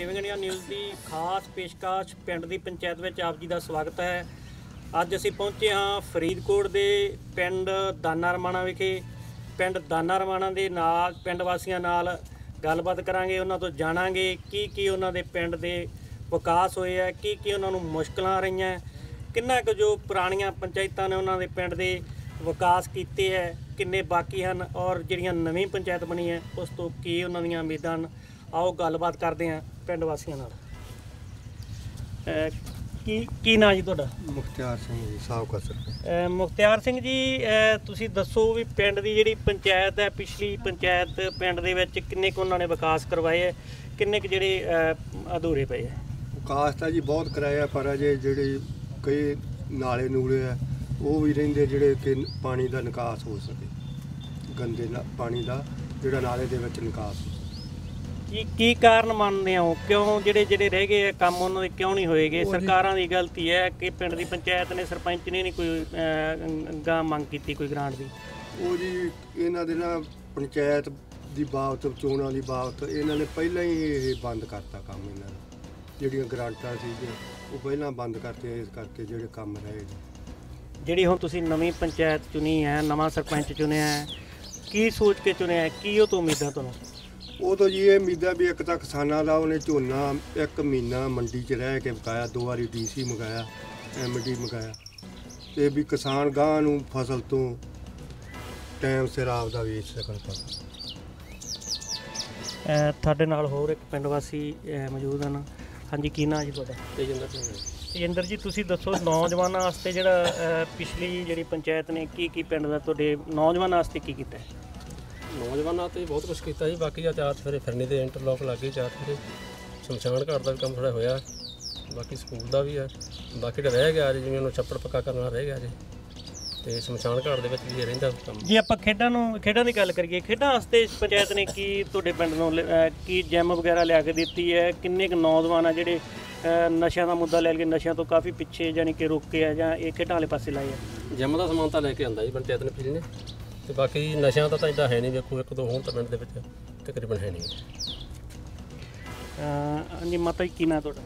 Living India news ਦੀ ਖਾਸ ਪੇਸ਼ਕਸ਼ ਪਿੰਡ ਦੀ ਪੰਚਾਇਤ ਵਿੱਚ ਆਪ ਜੀ ਦਾ ਸਵਾਗਤ ਹੈ। ਅੱਜ ਅਸੀਂ ਪਹੁੰਚੇ ਹਾਂ ਫਰੀਦਕੋਟ ਦੇ ਪਿੰਡ ਦਾਨਾ ਰਮਾਣਾ ਵਿਖੇ। ਪਿੰਡ ਦਾਨਾ ਰਮਾਣਾ ਦੇ ਨਾਲ, ਪਿੰਡ ਵਾਸੀਆਂ ਨਾਲ ਗੱਲਬਾਤ ਕਰਾਂਗੇ, ਉਹਨਾਂ ਤੋਂ ਜਾਣਾਂਗੇ ਕੀ ਕੀ ਉਹਨਾਂ ਦੇ ਪਿੰਡ ਦੇ ਵਿਕਾਸ ਹੋਏ ਹੈ ਕੀ ਕੀ ਉਹਨਾਂ ਨੂੰ ਮੁਸ਼ਕਲਾਂ ਆ ਰਹੀਆਂ। ਕਿੰਨਾ ਕੁ ਜੋ ਪੁਰਾਣੀਆਂ ਪੰਚਾਇਤਾਂ ਨੇ ਉਹਨਾਂ ਦੇ ਪਿੰਡ ਦੇ ਵਿਕਾਸ ਕੀਤੇ ਹੈ ਕਿੰਨੇ ਬਾਕੀ ਹਨ ਔਰ ਜਿਹੜੀਆਂ ਨਵੀਂ ਪੰਚਾਇਤ ਬਣੀ ਹੈ, ਉਸ ਤੋਂ ਕੀ ਉਹਨਾਂ ਦੀਆਂ ਉਮੀਦਾਂ ਹਨ। ਆਓ ਗੱਲਬਾਤ ਕਰਦੇ ਹਾਂ ਪਿੰਡ ਵਾਸੀਆਂ ਨਾਲ। ਕੀ ਕੀ ਨਾਂ ਜੀ ਤੁਹਾਡਾ? ਮੁਖਤਿਆਰ ਸਿੰਘ ਜੀ ਸਾਬਕਾ ਸਰਪੰਚ ਮੁਖਤਿਆਰ ਸਿੰਘ ਜੀ ਤੁਸੀਂ ਦੱਸੋ ਵੀ ਪਿੰਡ ਦੀ ਜਿਹੜੀ ਪੰਚਾਇਤ ਹੈ ਪਿਛਲੀ ਪੰਚਾਇਤ ਪਿੰਡ ਦੇ ਵਿੱਚ ਕਿੰਨੇ ਕੁ ਉਹਨਾਂ ਨੇ ਵਿਕਾਸ ਕਰਵਾਏ ਹੈ ਕਿੰਨੇ ਕੁ ਜਿਹੜੇ ਅਧੂਰੇ ਪਏ ਹੈ? ਵਿਕਾਸ ਤਾਂ ਜੀ ਬਹੁਤ ਕਰਾਇਆ ਪਰ ਅਜੇ ਜਿਹੜੇ ਕਈ ਨਾਲੇ ਨੂਲੇ ਆ ਉਹ ਵੀ ਰਹਿੰਦੇ ਜਿਹੜੇ ਕਿ ਪਾਣੀ ਦਾ ਨਿਕਾਸ ਹੋ ਸਕੇ। ਗੰਦੇ ਨਾ- ਪਾਣੀ ਦਾ ਜਿਹੜਾ ਨਾਲੇ ਦੇ ਵਿੱਚ ਨਿਕਾਸ ਕੀ ਕੀ ਕਾਰਨ ਮੰਨਦੇ ਹੋ? ਕਿਉਂ ਜਿਹੜੇ ਜਿਹੜੇ ਰਹਿ ਗਏ ਆ ਕੰਮ ਉਹਨਾਂ ਦੇ ਕਿਉਂ ਨਹੀਂ ਹੋਏਗੇ ਸਰਕਾਰਾਂ ਦੀ ਗਲਤੀ ਹੈ ਕਿ ਪਿੰਡ ਦੀ ਪੰਚਾਇਤ ਨੇ ਸਰਪੰਚ ਨੇ ਨਹੀਂ ਕੋਈ ਅਹ, ਗਾਂ ਮੰਗ ਕੀਤੀ ਕੋਈ ਗ੍ਰਾਂਟ ਦੀ? ਉਹ ਜੀ ਇਹਨਾਂ ਦੇ ਨਾ ਪੰਚਾਇਤ ਦੀ ਬਾਬਤ ਚੋਣਾਂ ਦੀ ਬਾਬਤ ਇਹਨਾਂ ਨੇ ਪਹਿਲਾਂ ਹੀ ਇਹ ਬੰਦ ਕਰਤਾ ਕੰਮ ਇਹਨਾਂ ਦਾ ਜਿਹੜੀਆਂ ਗ੍ਰਾਂਟਾਂ ਸੀਗੀਆਂ ਉਹ ਪਹਿਲਾਂ ਬੰਦ ਕਰਤੇ ਇਸ ਕਰਕੇ ਜਿਹੜੇ ਕੰਮ ਰਹੇ ਜੀ ਜਿਹੜੀ ਹੁਣ ਤੁਸੀਂ ਨਵੀਂ ਪੰਚਾਇਤ ਚੁਣੀ ਹੈ ਨਵਾਂ ਸਰਪੰਚ ਚੁਣਿਆ ਹੈ ਕੀ ਸੋਚ ਕੇ ਚੁਣਿਆ ਹੈ? ਕੀ ਉਹ ਤੋਂ ਉਮੀਦਾਂ ਤੁਹਾਨੂੰ? ਉਹ ਤਾਂ ਜੀ ਇਹ ਉਮੀਦਾਂ ਵੀ ਇੱਕ ਤਾਂ ਕਿਸਾਨਾਂ ਦਾ ਉਹਨੇ ਝੋਨਾ ਇੱਕ ਮਹੀਨਾ ਮੰਡੀ 'ਚ ਰਹਿ ਕੇ ਪਕਾਇਆ ਦੋ ਵਾਰੀ ਡੀਸੀ ਮੰਗਾਇਆ ਐਮਡੀ ਮੰਗਾਇਆ। ਤੇ ਵੀ ਕਿਸਾਨ ਗਾਂ ਨੂੰ ਫਸਲ ਤੋਂ ਟਾਈਮ ਸਿਰ ਆਪਦਾ ਵੇਚ ਸਕਣ ਤਾਂ। ਅਹ, ਤੁਹਾਡੇ ਨਾਲ ਹੋਰ ਇੱਕ ਪਿੰਡ ਵਾਸੀ ਮੌਜੂਦ ਹਨ। ਹਾਂਜੀ ਕੀ ਨਾਂ ਜੀ ਤੁਹਾਡਾ? ਤੇਜਿੰਦਰ ਸਿੰਘ ਤੇਜਿੰਦਰ ਜੀ ਤੁਸੀਂ ਦੱਸੋ ਨੌਜਵਾਨਾਂ ਵਾਸਤੇ ਜਿਹੜਾ ਪਿਛਲੀ ਜਿਹੜੀ ਪੰਚਾਇਤ ਨੇ ਕੀ ਕੀ ਪਿੰਡ ਦਾ ਤੁਹਾਡੇ ਨੌਜਵਾਨਾਂ ਵਾਸਤੇ ਕੀ ਕੀਤਾ ਹੈ? ਨੌਜਵਾਨਾਂ ਤੇ ਬਹੁਤ ਕੁਝ ਕੀਤਾ ਜੀ ਬਾਕੀ ਆ ਚਾਰ ਫੇਰੇ ਫਿਰਨੀ ਦੇ ਇੰਟਰਲੌਕ ਲੱਗੇ ਚਾਰ ਫੇਰੇ ਸ਼ਮਸ਼ਾਨ ਘਾਟ ਦਾ ਵੀ ਕੰਮ ਥੋੜਾ ਹੋਇਆ ਬਾਕੀ ਸਕੂਲ ਦਾ ਵੀ ਆ। ਬਾਕੀ ਤਾਂ ਰਹਿ ਗਿਆ ਜੀ ਜਿਵੇਂ ਉਹਨੂੰ ਛੱਪੜ ਪੱਕਾ ਕਰਨਾ ਰਹਿ ਗਿਆ ਜੀ। ਤੇ ਸ਼ਮਸ਼ਾਨ ਘਾਟ ਦੇ ਵਿੱਚ ਵੀ ਰਹਿੰਦਾ ਕੰਮ। ਜੇ ਆਪਾਂ ਖੇਡਾਂ ਨੂੰ ਖੇਡਾਂ ਦੀ ਗੱਲ ਕਰੀਏ ਖੇਡਾਂ ਵਾਸਤੇ ਪੰਚਾਇਤ ਨੇ ਕੀ ਤੁਹਾਡੇ ਪਿੰਡ ਨੂੰ ਅਹ, ਕੀ ਜਿਮ ਵਗੈਰਾ ਲਿਆ ਕੇ ਦਿੱਤੀ ਹੈ? ਕਿੰਨੇ ਕੁ ਨੌਜਵਾਨ ਆ ਜਿਹੜੇ ਅਹ, ਨਸ਼ਿਆਂ ਦਾ ਮੁੱਦਾ ਲੈ ਕੇ ਨਸ਼ਿਆਂ ਤੋਂ ਕਾਫੀ ਪਿੱਛੇ ਜਾਨੀ ਕਿ ਰੋਕੇ ਆ ਜਾਂ ਇਹ ਖੇਡਾਂ ਵਾਲੇ ਪਾਸੇ ਲਾਏ ਆ? ਜਿਮ ਦਾ ਸਮਾਨ ਤਾਂ ਲੈ ਕੇ ਆਂਦਾ ਜੀ ਪੰਚਾਇਤ ਨੇ ਪਿਛਲੀ ਨੇ ਤੇ ਬਾਕੀ ਨਸ਼ਿਆਂ ਦਾ ਤਾਂ ਇਦਾਂ ਹੈ ਨਹੀਂ ਵੇਖੋ ਇੱਕ ਦੋ ਹੁਣ ਤਾਂ ਪਿੰਡ ਦੇ ਵਿੱਚ ਤਕਰੀਬਨ ਹੈ ਨਹੀਂ। ਅਹ, ਹਾਂਜੀ ਮਾਤਾ ਜੀ ਕੀ ਨਾਂ ਤੁਹਾਡਾ?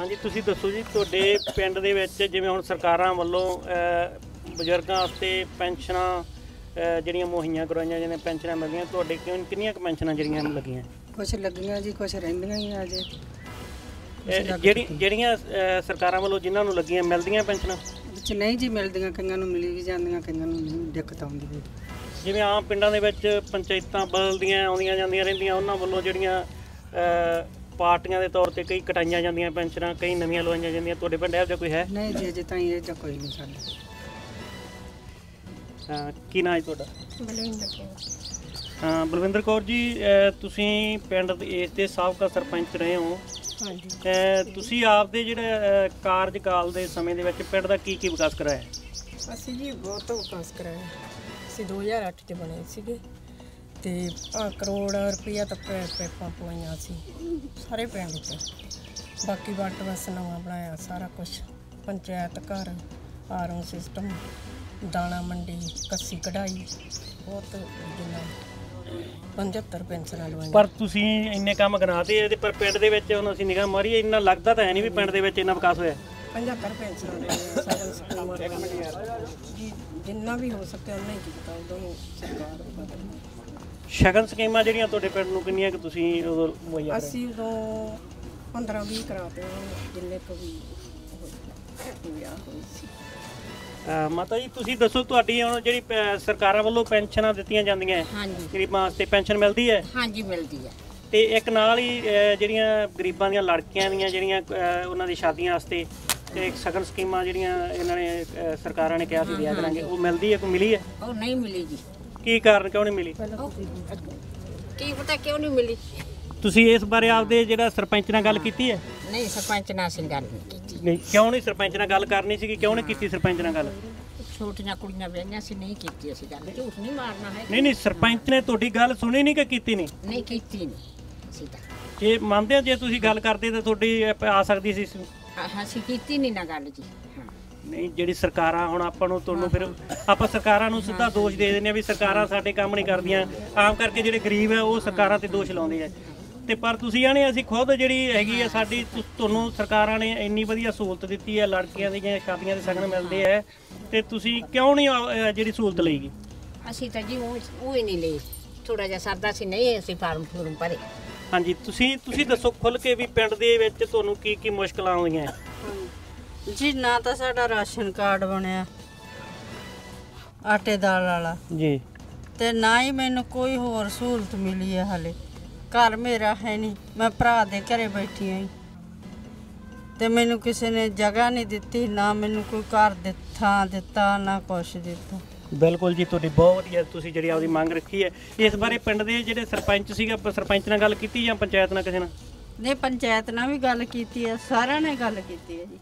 ਹਾਂਜੀ ਤੁਸੀਂ ਦੱਸੋ ਜੀ ਤੁਹਾਡੇ ਪਿੰਡ ਦੇ ਵਿੱਚ ਜਿਵੇਂ ਹੁਣ ਸਰਕਾਰਾਂ ਵੱਲੋਂ ਅਹ, ਬਜ਼ੁਰਗਾਂ ਵਾਸਤੇ ਪੈਨਸ਼ਨਾਂ ਅਹ, ਜਿਹੜੀਆਂ ਮੁਹੱਈਆ ਕਰਵਾਈਆਂ ਜਾਂਦੀਆਂ ਪੈਨਸ਼ਨਾਂ ਮਿਲਦੀਆਂ ਤੁਹਾਡੇ ਕਿਉਂ ਕਿੰਨੀਆਂ ਕੁ ਪੈਨਸ਼ਨਾਂ ਜਿਹੜੀਆਂ ਲੱਗੀਆਂ? ਕੁਛ ਲੱਗੀਆਂ ਜੀ ਕੁਛ ਰਹਿੰਦੀਆਂ ਹੀ ਆ ਜਿਹੜੀ ਜਿਹੜੀਆਂ ਅਹ, ਸਰਕਾਰਾਂ ਵੱਲੋਂ ਜਿਨ੍ਹਾਂ ਨੂੰ ਲੱਗੀਆਂ ਮਿਲਦੀਆਂ ਪੈਨਸ਼ਨਾਂ? ਵਿੱਚ ਨਹੀਂ ਜੀ ਮਿਲਦੀਆਂ ਕਈਆਂ ਨੂੰ ਮਿਲੀ ਵੀ ਜਾਂਦੀਆਂ ਕਈਆਂ ਨੂੰ ਨਹੀਂ ਦਿੱਕਤ ਆਉਂਦੀ ਵੀ ਜਿਵੇਂ ਆਮ ਪਿੰਡਾਂ ਦੇ ਵਿੱਚ ਪੰਚਾਇਤਾਂ ਬਦਲਦੀਆਂ ਆਉਂਦੀਆਂ ਜਾਂਦੀਆਂ ਰਹਿੰਦੀਆਂ ਉਹਨਾਂ ਵੱਲੋਂ ਜਿਹੜੀਆਂ ਪਾਰਟੀਆਂ ਦੇ ਤੌਰ ਤੇ ਕਈ ਕਟਾਈਆਂ ਜਾਂਦੀਆਂ ਪੈਨਸ਼ਨਾਂ ਕਈ ਨਵੀਆਂ ਲਵਾਈਆਂ ਜਾਂਦੀਆਂ ਤੁਹਾਡੇ ਪਿੰਡ ਇਹੋ ਜਿਹਾ ਕੋਈ ਹੈ? ਨਹੀਂ ਜੀ ਅਜੇ ਤਾਂ ਇਹ ਜਾਂ ਕੋਈ ਨਹੀਂ ਸਾਡੇ। ਕੀ ਨਾਂ ਹੈ ਤੁਹਾਡਾ? ਬਲਵਿੰਦਰ ਕੌਰ। ਹਾਂ ਬਲਵਿੰਦਰ ਕੌਰ ਜੀ ਤੁਸੀਂ ਪਿੰਡ ਦੇ ਇਸ ਦੇ ਸਾਬਕਾ ਸਰਪੰਚ ਰਹੇ ਹੋ। ਹਾਂਜੀ। ਤੁਸੀਂ ਆਪਦੇ ਜਿਹੜੇ ਕਾਰਜਕਾਲ ਦੇ ਸਮੇਂ ਦੇ ਵਿੱਚ ਪਿੰਡ ਦਾ ਕੀ ਕੀ ਵਿਕਾਸ ਕਰਾਇਆ? ਅਸੀਂ ਜੀ ਬਹੁਤ ਵਿਕਾਸ ਕਰਾਇਆ। ਅਸੀਂ 2008 ਚ ਬਣੇ ਸੀਗੇ ਤੇ ਆ ਕਰੋੜ ਰੁਪਈਆ ਤਾਂ ਪੈ ਪੈਪਾਂ ਪਵਾਈਆਂ ਸੀ ਸਾਰੇ ਪਿੰਡ ਚ। ਬਾਕੀ ਵਾਟ ਬਸ ਨਵਾਂ ਬਣਾਇਆ ਸਾਰਾ ਕੁਝ ਪੰਚਾਇਤ ਘਰ ਆਰਓ ਸਿਸਟਮ ਦਾਣਾ ਮੰਡੀ ਕੱਸੀ ਕਢਾਈ ਬਹੁਤ ਜਿੰਨਾ 75 ਪੈਨਸ਼ਨਾਂ ਲਵਾਈਆਂ। ਪਰ ਤੁਸੀਂ ਇੰਨੇ ਕੰਮ ਗਨਾਤੇ ਇਹਦੇ ਪਰ ਪਿੰਡ ਦੇ ਵਿੱਚ ਹੁਣ ਅਸੀਂ ਨਿਗਾਹ ਮਾਰੀ ਇੰਨਾ ਲੱਗਦਾ ਤਾਂ ਹੈ ਨਹੀਂ ਵੀ ਪਿੰਡ ਦੇ ਵਿੱਚ ਇੰਨਾ ਵਿਕਾਸ ਹੋਇਆ। 75 ਪੈਨਸ਼ਨਾਂ ਲਵਾਈਆਂ ਜਿੰਨਾ ਵੀ ਹੋ ਸਕਿਆ ਉਹਨਾਂ ਹੀ ਕੀਤਾ ਉਦੋਂ ਸਰਕਾਰ ਸ਼ਗਨ ਸਕੀਮਾਂ ਜਿਹੜੀਆਂ ਤੁਹਾਡੇ ਪਿੰਡ ਨੂੰ ਕਿੰਨੀਆਂ ਕਿ ਤੁਸੀਂ ਉਦੋਂ ਮੁਹੱਈਆ? ਅਸੀਂ ਉਦੋਂ 15 20 ਕਰਾਤੇ ਜਿੰਨੇ ਕੁ ਵੀ ਹੋਏ- ਵਿਆਹ ਹੋਈ ਸੀ। ਮਾਤਾ ਜੀ ਤੁਸੀਂ ਦੱਸੋ ਤੁਹਾਡੀ ਹੁਣ ਜਿਹੜੀ ਪ- ਸਰਕਾਰਾਂ ਵੱਲੋਂ ਪੈਨਸ਼ਨਾਂ ਦਿੱਤੀਆਂ ਜਾਂਦੀਆਂ ਹੈ ਹਾਂਜੀ। ਗਰੀਬਾਂ ਵਾਸਤੇ ਪੈਨਸ਼ਨ ਮਿਲਦੀ ਹੈ? ਹਾਂਜੀ ਮਿਲਦੀ ਹੈ। ਤੇ ਇੱਕ ਨਾਲ ਹੀ ਅਹ, ਜਿਹੜੀਆਂ ਗਰੀਬਾਂ ਦੀਆਂ ਲੜਕੀਆਂ ਦੀਆਂ ਜਿਹੜੀਆਂ ਅਹ, ਉਹਨਾਂ ਦੀ ਸ਼ਾਦੀਆਂ ਵਾਸਤੇ ਤੇ ਇੱਕ ਸ਼ਗਨ ਸਕੀਮਾਂ ਜਿਹੜੀਆਂ ਇਹਨਾਂ ਨੇ ਅਹ, ਸਰਕਾਰਾਂ ਨੇ ਕਿਹਾ ਸੀ ਦਿਆ ਕਰਾਂਗੇ ਉਹ ਮਿਲਦੀ ਹੈ ਕੋਈ ਮਿਲੀ ਹੈ? ਉਹ ਨਹੀਂ ਮਿਲੀ ਜੀ। ਕੀ ਕਾਰਨ ਕਿਉਂ ਨਹੀਂ ਮਿਲੀ? ਉਹ ਕੀ ਪਤਾ ਕਿਉਂ ਨਹੀਂ ਮਿਲੀ। ਤੁਸੀਂ ਇਸ ਬਾਰੇ ਆਪਦੇ ਜਿਹੜਾ ਸਰਪੰਚ ਨਾਲ ਗੱਲ ਕੀਤੀ ਹੈ? ਨਹੀਂ ਸਰਪੰਚ ਨਾਲ ਅਸੀਂ ਗੱਲ ਨਹੀਂ ਕੀਤੀ। ਨਹੀਂ ਕਿਉਂ ਨਹੀਂ ਸਰਪੰਚ ਨਾਲ ਗੱਲ ਕਰਨੀ ਸੀਗੀ? ਕਿਉਂ ਨਹੀਂ ਕੀਤੀ ਸਰਪੰਚ ਨਾਲ ਗੱਲ? ਛੋਟੀਆਂ ਕੁੜੀਆਂ ਵਿਆਹੀਆਂ ਸੀ ਨਹੀਂ ਕੀਤੀ ਅਸੀਂ ਗੱਲ। ਝੂਠ ਨਹੀਂ ਮਾਰਨਾ ਹੈ। ਨਹੀਂ ਨਹੀਂ ਸਰਪੰਚ ਨੇ ਤੁਹਾਡੀ ਗੱਲ ਸੁਣੀ ਨਹੀਂ ਕਿ ਕੀਤੀ ਨਹੀਂ? ਨਹੀਂ ਕੀਤੀ ਨਹੀਂ। ਅਸੀਂ ਤਾਂ ਜੇ ਮੰਨਦੇ ਹੋ ਜੇ ਤੁਸੀਂ ਗੱਲ ਕਰਦੇ ਤਾਂ ਤੁਹਾਡੀ ਆ ਸਕਦੀ ਸੀ ਹਾਂ, ਅਸੀਂ ਕੀਤੀ ਨਹੀਂ ਨਾ ਗੱਲ ਜੀ। ਨਹੀਂ ਜਿਹੜੀ ਸਰਕਾਰਾਂ ਹੁਣ ਆਪਾਂ ਨੂੰ ਤੁਹਾਨੂੰ ਫਿਰ ਆਪਾਂ ਸਰਕਾਰਾਂ ਨੂੰ ਸਿੱਧਾ ਦੋਸ਼ ਦੇ ਦਿੰਦੇ ਆ ਵੀ ਸਰਕਾਰਾਂ ਸਾਡੇ ਕੰਮ ਨਹੀਂ ਕਰਦੀਆਂ। ਆਮ ਕਰਕੇ ਜਿਹੜੇ ਗਰੀਬ ਆ ਉਹ ਸਰਕਾਰਾਂ ਤੇ ਦੋਸ਼ ਲਾਉਂਦੇ ਆ। ਤੇ ਪਰ ਤੁਸੀਂ ਆਣੇ ਅਸੀਂ ਖੁਦ ਜਿਹੜੀ ਹੈਗੀ ਆ ਸਾਡੀ ਤੁ- ਤੁਹਾਨੂੰ ਸਰਕਾਰਾਂ ਨੇ ਇੰਨੀ ਵਧੀਆ ਸਹੂਲਤ ਦਿੱਤੀ ਹੈ ਲੜਕੀਆਂ ਦੀਆਂ ਸ਼ਾਦੀਆਂ ਦੇ ਸਗਨ ਮਿਲਦੇ ਆ ਤੇ ਤੁਸੀਂ ਕਿਉਂ ਨਹੀਂ ਅਹ, ਜਿਹੜੀ ਸਹੂਲਤ ਲਈਗੀ? ਅਸੀਂ ਤਾਂ ਜੀ ਉਹ ਉਹ ਹੀ ਨਹੀਂ ਲਈ। ਥੋੜਾ ਜਿਹਾ ਸਰਦਾ ਸੀ ਨਹੀਂ ਅਸੀਂ ਫਾਰਮ ਫੂਰਮ ਭਰੇ। ਹਾਂਜੀ ਤੁਸੀਂ ਤੁਸੀਂ ਦੱਸੋ ਖੁੱਲ ਕੇ ਵੀ ਪਿੰਡ ਦੇ ਵਿੱਚ ਤੁਹਾਨੂੰ ਕੀ ਕੀ ਮੁਸ਼ਕਲਾਂ ਆਉਂਦੀਆਂ? ਜੀ ਨਾ ਤਾਂ ਸਾਡਾ ਰਾਸ਼ਨ ਕਾਰਡ ਬਣਿਆ ਆਟੇ ਦਾਲ ਵਾਲਾ। ਜੀ। ਤੇ ਨਾ ਹੀ ਮੈਨੂੰ ਕੋਈ ਹੋਰ ਸਹੂਲਤ ਮਿਲੀ ਹੈ ਹਲੇ। ਘਰ ਮੇਰਾ ਹੈ ਨਹੀਂ ਮੈਂ ਭਰਾ ਦੇ ਘਰੇ ਬੈਠੀ ਹਾਂ ਤੇ ਮੈਨੂੰ ਕਿਸੇ ਨੇ ਜਗ੍ਹਾ ਨਹੀਂ ਦਿੱਤੀ ਨਾ ਮੈਨੂੰ ਕੋਈ ਘਰ ਦੇ ਥਾਂ ਦਿੱਤਾ ਨਾ ਕੁਛ ਦਿੱਤਾ। ਬਿਲਕੁਲ ਜੀ ਤੁਹਾਡੀ ਬਹੁਤ ਵਧੀਆ ਤੁਸੀਂ ਜਿਹੜੀ ਆਪਦੀ ਮੰਗ ਰੱਖੀ ਹੈ। ਇਸ ਬਾਰੇ ਪਿੰਡ ਦੇ ਜਿਹੜੇ ਸਰਪੰਚ ਸੀਗਾ ਸਰਪੰਚ ਨਾਲ ਗੱਲ ਕੀਤੀ ਜਾਂ ਪੰਚਾਇਤ ਨਾਲ ਕਿਸੇ ਨਾਲ? ਨੇ ਪੰਚਾਇਤ ਨਾਲ ਵੀ ਗੱਲ ਕੀਤੀ ਹੈ ਸਾਰਿਆਂ ਨੇ ਗੱਲ ਕੀਤੀ ਹੈ ਜੀ।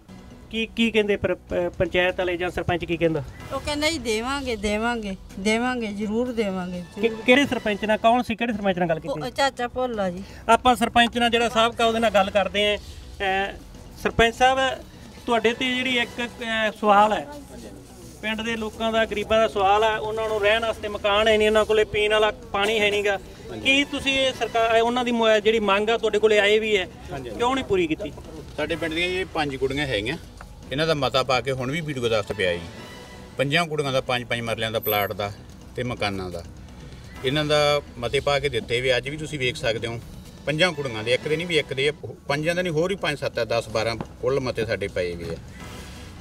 ਕੀ ਕੀ ਕਹਿੰਦੇ ਪ- ਪੰਚਾਇਤ ਵਾਲੇ ਜਾਂ ਸਰਪੰਚ ਕੀ ਕਹਿੰਦਾ? ਉਹ ਕਹਿੰਦਾ ਜੀ ਦੇਵਾਂਗੇ ਦੇਵਾਂਗੇ ਦੇਵਾਂਗੇ ਜ਼ਰੂਰ ਦੇਵਾਂਗੇ ਕਿ- ਕਿਹੜੇ ਸਰਪੰਚ ਨਾਲ ਕੌਣ ਸੀ ਕਿਹੜੇ ਸਰਪੰਚ ਨਾਲ ਗੱਲ ਕੀਤੀ? ਉਹ ਚਾਚਾ ਭੋਲਾ ਜੀ। ਆਪਾਂ ਸਰਪੰਚ ਨਾਲ ਜਿਹੜਾ ਸਾਬਕਾ ਉਹਦੇ ਨਾਲ ਗੱਲ ਕਰਦੇ ਆਂ ਅਹ ਸਰਪੰਚ ਸਾਹਿਬ ਤੁਹਾਡੇ ਤੇ ਜਿਹੜੀ ਇੱਕ ਅਹ, ਸਵਾਲ ਹੈ। ਪਿੰਡ ਦੇ ਲੋਕਾਂ ਦਾ ਗਰੀਬਾਂ ਦਾ ਸਵਾਲ ਹੈ। ਉਹਨਾਂ ਨੂੰ ਰਹਿਣ ਵਾਸਤੇ ਮਕਾਨ ਹੈ ਨਹੀਂ ਉਹਨਾਂ ਕੋਲੇ ਪੀਣ ਵਾਲਾ ਪਾਣੀ ਹੈ ਨਹੀਂਗਾ। ਕੀ ਤੁਸੀਂ ਇਹ ਸਰਕਾਰ ਉਹਨਾਂ ਦੀ ਮੁਆ- ਜਿਹੜੀ ਮੰਗ ਆ ਤੁਹਾਡੇ ਕੋਲੇ ਆਏ ਵੀ ਹੈ? ਕਿਉਂ ਨਹੀਂ ਪੂਰੀ ਕੀਤੀ? ਸਾਡੇ ਪਿੰਡ ਦੀਆਂ ਇਹ ਪੰਜ ਕੁੜੀਆਂ ਹੈਗੀਆਂ। ਇਹਨਾਂ ਦਾ ਮਤਾ ਪਾ ਕੇ ਹੁਣ ਵੀ ਵੀਡੀਓ ਦਸਤ ਪਿਆ ਜੀ। ਪੰਜਾਂ ਕੁੜੀਆਂ ਦਾ, ਪੰਜ ਪੰਜ ਮਰਲਿਆਂ ਦਾ ਪਲਾਟ ਦਾ ਤੇ ਮਕਾਨਾਂ ਦਾ। ਇਹਨਾਂ ਦਾ ਮਤੇ ਪਾ ਕੇ ਦਿੱਤੇ ਵੀ ਅੱਜ ਵੀ ਤੁਸੀਂ ਵੇਖ ਸਕਦੇ ਹੋ। ਪੰਜਾਂ ਕੁੜੀਆਂ ਦੇ, ਇੱਕ ਦੇ ਨਹੀਂ ਵੀ ਇੱਕ ਦੇ, ਪੰਜਾਂ ਦੇ ਨਹੀਂ, ਹੋਰ ਵੀ ਪੰਜ, ਸੱਤ ਹੈ 10 12 ਕੁੱਲ ਮਤੇ ਸਾਡੇ ਪਏ ਵੀ ਆ।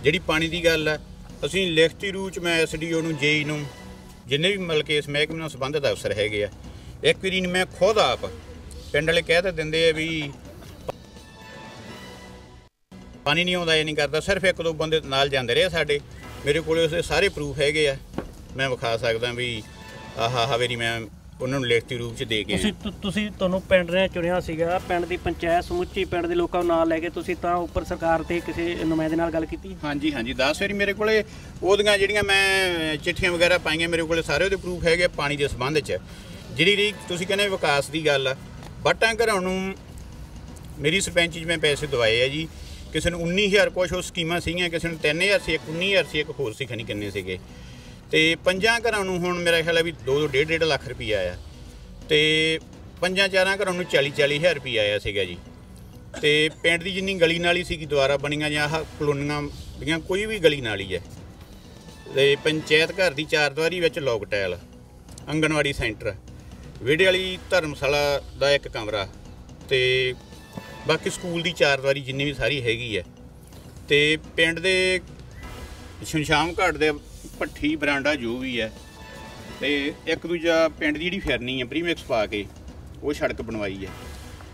ਜਿਹੜੀ ਪਾਣੀ ਦੀ ਗੱਲ ਹੈ ਅਸੀਂ ਲਿਖਤੀ ਰੂਪ ਚ ਮੈਂ ਐਸਡੀਓ ਨੂੰ ਜੇਈ ਨੂੰ, ਜਿੰਨੇ ਵੀ ਮਤਲਬ ਕਿ ਇਸ ਮਹਿਕਮੇ ਨਾਲ ਸੰਬੰਧਿਤ ਅਫਸਰ ਹੈਗੇ ਆ, ਇੱਕ ਵਾਰੀ ਨੂੰ ਮੈਂ ਖੁਦ ਆਪ ਪਿੰਡ ਵਾਲੇ ਕਹਿ ਤਾਂ ਦਿੰਦੇ ਆ ਵੀ ਪਾਣੀ ਨਹੀਂ ਆਉਂਦਾ ਇਹ ਨਹੀਂ ਕਰਦਾ। ਸਿਰਫ ਇੱਕ ਦੋ ਬੰਦੇ ਨਾਲ ਜਾਂਦੇ ਰਹੇ ਸਾਡੇ। ਮੇਰੇ ਕੋਲੇ ਉਸਦੇ ਸਾਰੇ ਪ੍ਰੂਫ ਹੈਗੇ ਆ। ਮੈਂ ਵਿਖਾ ਸਕਦਾ ਵੀ ਆਹਾ ਹਵੇਰੀ ਮੈਂ ਉਹਨਾਂ ਨੂੰ ਲਿਖਤੀ ਰੂਪ ਚ ਦੇ ਕੇ ਤੁਸੀਂ ਤੁਸੀਂ ਤੁਹਾਨੂੰ ਪਿੰਡ ਨੇ ਚੁਣਿਆ ਸੀਗਾ। ਪਿੰਡ ਦੀ ਪੰਚਾਇਤ ਸਮੁੱਚੀ ਪਿੰਡ ਦੇ ਲੋਕਾਂ ਨੂੰ ਨਾਲ ਲੈ ਕੇ ਤੁਸੀਂ ਤਾਂ ਉੱਪਰ ਸਰਕਾਰ ਤੇ ਕਿਸੇ ਨੁਮਾਇੰਦੇ ਨਾਲ ਗੱਲ ਕੀਤੀ? ਹਾਂਜੀ ਹਾਂਜੀ। 10 ਵਾਰੀ ਮੇਰੇ ਕੋਲੇ ਉਹਦੀਆਂ ਜਿਹੜੀਆਂ ਮੈਂ ਚਿੱਠੀਆਂ ਵਗੈਰਾ ਪਾਈਆਂ ਮੇਰੇ ਕੋਲੇ ਸਾਰੇ ਉਹਦੇ ਪ੍ਰੂਫ ਹੈਗੇ ਪਾਣੀ ਦੇ ਸੰਬੰਧ ਚ। ਜਿਹੜੀ ਰਹੀ ਤੁਸੀਂ ਕਹਿੰਦੇ ਵਿਕਾਸ ਦੀ ਗੱਲ ਆ। ਵਟਾਂ ਘਰਾਂ ਨੂੰ ਮੇਰੀ ਸਰਪੰਚ ਜੀ ਮੈਂ ਪੈਸੇ ਦਵਾਏ ਆ ਜੀ। ਕਿਸੇ ਨੂੰ 19000 ਕੁਛ, ਉਹ ਸਕੀਮਾਂ ਸੀਗੀਆਂ, ਕਿਸੇ ਨੂੰ 3000 ਸੀ, ਇੱਕ 19000 ਸੀ, ਇੱਕ ਹੋਰ ਸੀ ਖਣੀ ਕਿੰਨੇ ਸੀਗੇ। ਤੇ ਪੰਜਾਂ ਘਰਾਂ ਨੂੰ ਹੁਣ ਮੇਰਾ ਖਿਆਲ ਹੈ ਵੀ 2 2 1.5 ਲੱਖ ਰੁਪਈਆ ਆਇਆ। ਤੇ ਪੰਜਾਂ ਚਾਰਾਂ ਘਰਾਂ ਨੂੰ 40 40000 ਰੁਪਈਆ ਆਇਆ ਸੀਗਾ ਜੀ। ਤੇ ਪਿੰਡ ਦੀ ਜਿੰਨੀ ਗਲੀ ਨਾਲੀ ਸੀਗੀ, ਦੁਆਰਾ ਬਣੀਆਂ ਜਾਂ ਆਹ ਕਲੋਨੀਆਂ ਦੀਆਂ ਕੋਈ ਵੀ ਗਲੀ ਨਾਲੀ ਹੈ। ਤੇ ਪੰਚਾਇਤ ਘਰ ਦੀ ਚਾਰ ਦੀਵਾਰੀ ਵਿੱਚ ਲੋਕ ਟੈਲ ਅੰਗਣਵਾੜੀ ਸੈਂਟਰ, ਵਿਹੜੇ ਵਾਲੀ ਧਰਮਸ਼ਾਲਾ ਦਾ ਇੱਕ ਕਮਰਾ ਤੇ ਬਾਕੀ ਸਕੂਲ ਦੀ ਚਾਰ ਦੀਵਾਰੀ ਜਿੰਨੀ ਵੀ ਸਾਰੀ ਹੈਗੀ ਹੈ ਤੇ ਪਿੰਡ ਦੇ ਸ਼ਮਸ਼ਾਮ ਘਾਟ ਦੇ ਭੱਠੀ ਬਰਾਂਡਾ ਜੋ ਵੀ ਹੈ ਤੇ ਇੱਕ ਦੂਜਾ ਪਿੰਡ ਦੀ ਜਿਹੜੀ ਫਿਰਨੀ ਹੈ ਪ੍ਰੀਮਿਕਸ ਪਾ ਕੇ ਉਹ ਸੜਕ ਬਣਵਾਈ ਹੈ।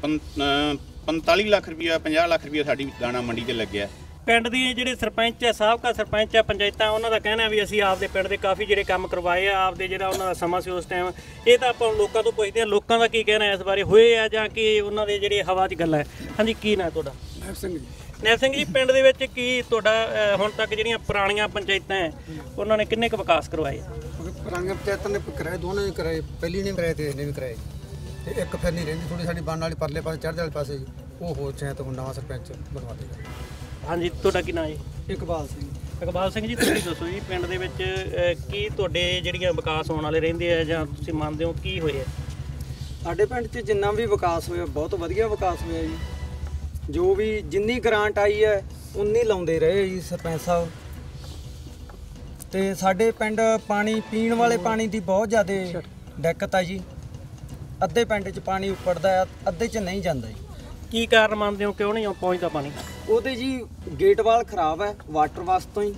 ਪੰ- ਅਹ 45 ਲੱਖ ਰੁਪਇਆ 50 ਲੱਖ ਰੁਪਇਆ ਸਾਡੀ ਦਾਣਾ ਮੰਡੀ ਤੇ ਲੱਗਿਆ। ਪਿੰਡ ਦੀ ਜਿਹੜੇ ਸਰਪੰਚ ਹੈ ਸਾਬਕਾ ਸਰਪੰਚ ਹੈ ਪੰਚਾਇਤਾਂ ਉਹਨਾਂ ਦਾ ਕਹਿਣਾ ਵੀ ਅਸੀਂ ਆਪਦੇ ਪਿੰਡ ਦੇ ਕਾਫੀ ਜਿਹੜੇ ਕੰਮ ਕਰਵਾਏ ਆ ਆਪਦੇ ਜਿਹੜਾ ਉਹਨਾਂ ਦਾ ਸਮਾਂ ਸੀ ਉਸ ਟਾਈਮ ਇਹ ਤਾਂ ਆਪਾਂ ਲੋਕਾਂ ਤੋਂ ਪੁੱਛਦੇ ਆ ਲੋਕਾਂ ਦਾ ਕੀ ਕਹਿਣਾ ਇਸ ਬਾਰੇ ਹੋਏ ਆ ਜਾਂ ਕਿ ਉਹਨਾਂ ਦੇ ਜਿਹੜੇ ਹਵਾ 'ਚ ਗੱਲਾਂ ਹਾਂਜੀ ਕੀ ਨਾਂ ਤੁਹਾਡਾ? ਨੈਬ ਸਿੰਘ ਜੀ। ਨੈਲ ਸਿੰਘ ਜੀ ਪਿੰਡ ਦੇ ਵਿੱਚ ਕੀ ਤੁਹਾਡਾ ਹੁਣ ਤੱਕ ਜਿਹੜੀਆਂ ਪੁਰਾਣੀਆਂ ਪੰਚਾਇਤਾਂ ਹੈ ਉਹਨਾਂ ਨੇ ਕਿੰਨੇ ਕੁ ਵਿਕਾਸ ਕਰਵਾਏ? ਪੁਰਾਣੀਆਂ ਪੰਚਾਇਤਾਂ ਨੇ ਕਿਰਾਏ ਦੋਨਾਂ ਨੇ ਕਿਰਾਏ ਪਹਿਲੀ ਨੇ ਕਿਰਾਏ ਤੇ ਇਹਨੇ ਵੀ ਕਿਰਾਏ। ਤੇ ਇੱਕ ਫਿਰ ਨਹੀਂ ਰਹਿੰਦੀ ਥੋੜੀ ਸਾਡੀ ਬੰਨ ਵਾਲੀ ਪਰਲੇ ਪਾਸੇ ਚੜ੍ਹਦੇ ਵਾਲੇ ਪਾਸੇ ਉਹ ਹੋ ਚਾਹੇ ਤਾਂ ਨਵਾਂ ਸਰਪੰਚ ਬਣਵਾ ਦੇਗਾ। ਹਾਂਜੀ ਤੁਹਾਡਾ ਕੀ ਨਾਂ ਹੈ ਇਕਬਾਲ ਸਿੰਘ। ਇਕਬਾਲ ਸਿੰਘ ਜੀ ਤੁਸੀਂ ਦੱਸੋ ਜੀ ਪਿੰਡ ਦੇ ਵਿੱਚ ਅਹ, ਕੀ ਤੁਹਾਡੇ ਜਿਹੜੀਆਂ ਵਿਕਾਸ ਹੋਣ ਵਾਲੇ ਰਹਿੰਦੇ ਆ ਜਾਂ ਤੁਸੀਂ ਮੰਨਦੇ ਹੋ ਕੀ ਹੋਇਆ? ਸਾਡੇ ਪਿੰਡ 'ਚ ਜਿੰਨਾ ਵੀ ਵਿਕਾਸ ਹੋਇਆ ਬਹੁਤ ਵਧੀਆ ਵਿਕਾਸ ਹੋਇਆ ਜੀ। ਜੋ ਵੀ ਜਿੰਨੀ ਗ੍ਰਾਂਟ ਆਈ ਹੈ ਉਨੀ ਲਾਉਂਦੇ ਰਹੇ ਜੀ ਸਰਪੰਚ ਸਾਹਿਬ। ਤੇ ਸਾਡੇ ਪਿੰਡ ਪਾਣੀ ਪੀਣ ਵਾਲੇ ਪਾਣੀ ਦੀ ਬਹੁਤ ਜ਼ਿਆਦਾ ਦਿੱਕਤ ਆ ਜੀ। ਅੱਧੇ ਪਿੰਡ 'ਚ ਪਾਣੀ ਉੱਪੜਦਾ ਆ ਅੱਧੇ 'ਚ ਨਹੀਂ ਜਾਂਦਾ ਜੀ। ਕੀ ਕਾਰਨ ਮੰਨਦੇ ਹੋ? ਕਿਉਂ ਨਹੀਂ ਪਹੁੰਚਦਾ ਪਾਣੀ? ਉਹਦੇ ਜੀ ਗੇਟ ਵਾਲ ਖਰਾਬ ਹੈ ਵਾਟਰ ਵਾਸਤੋਂ ਹੀ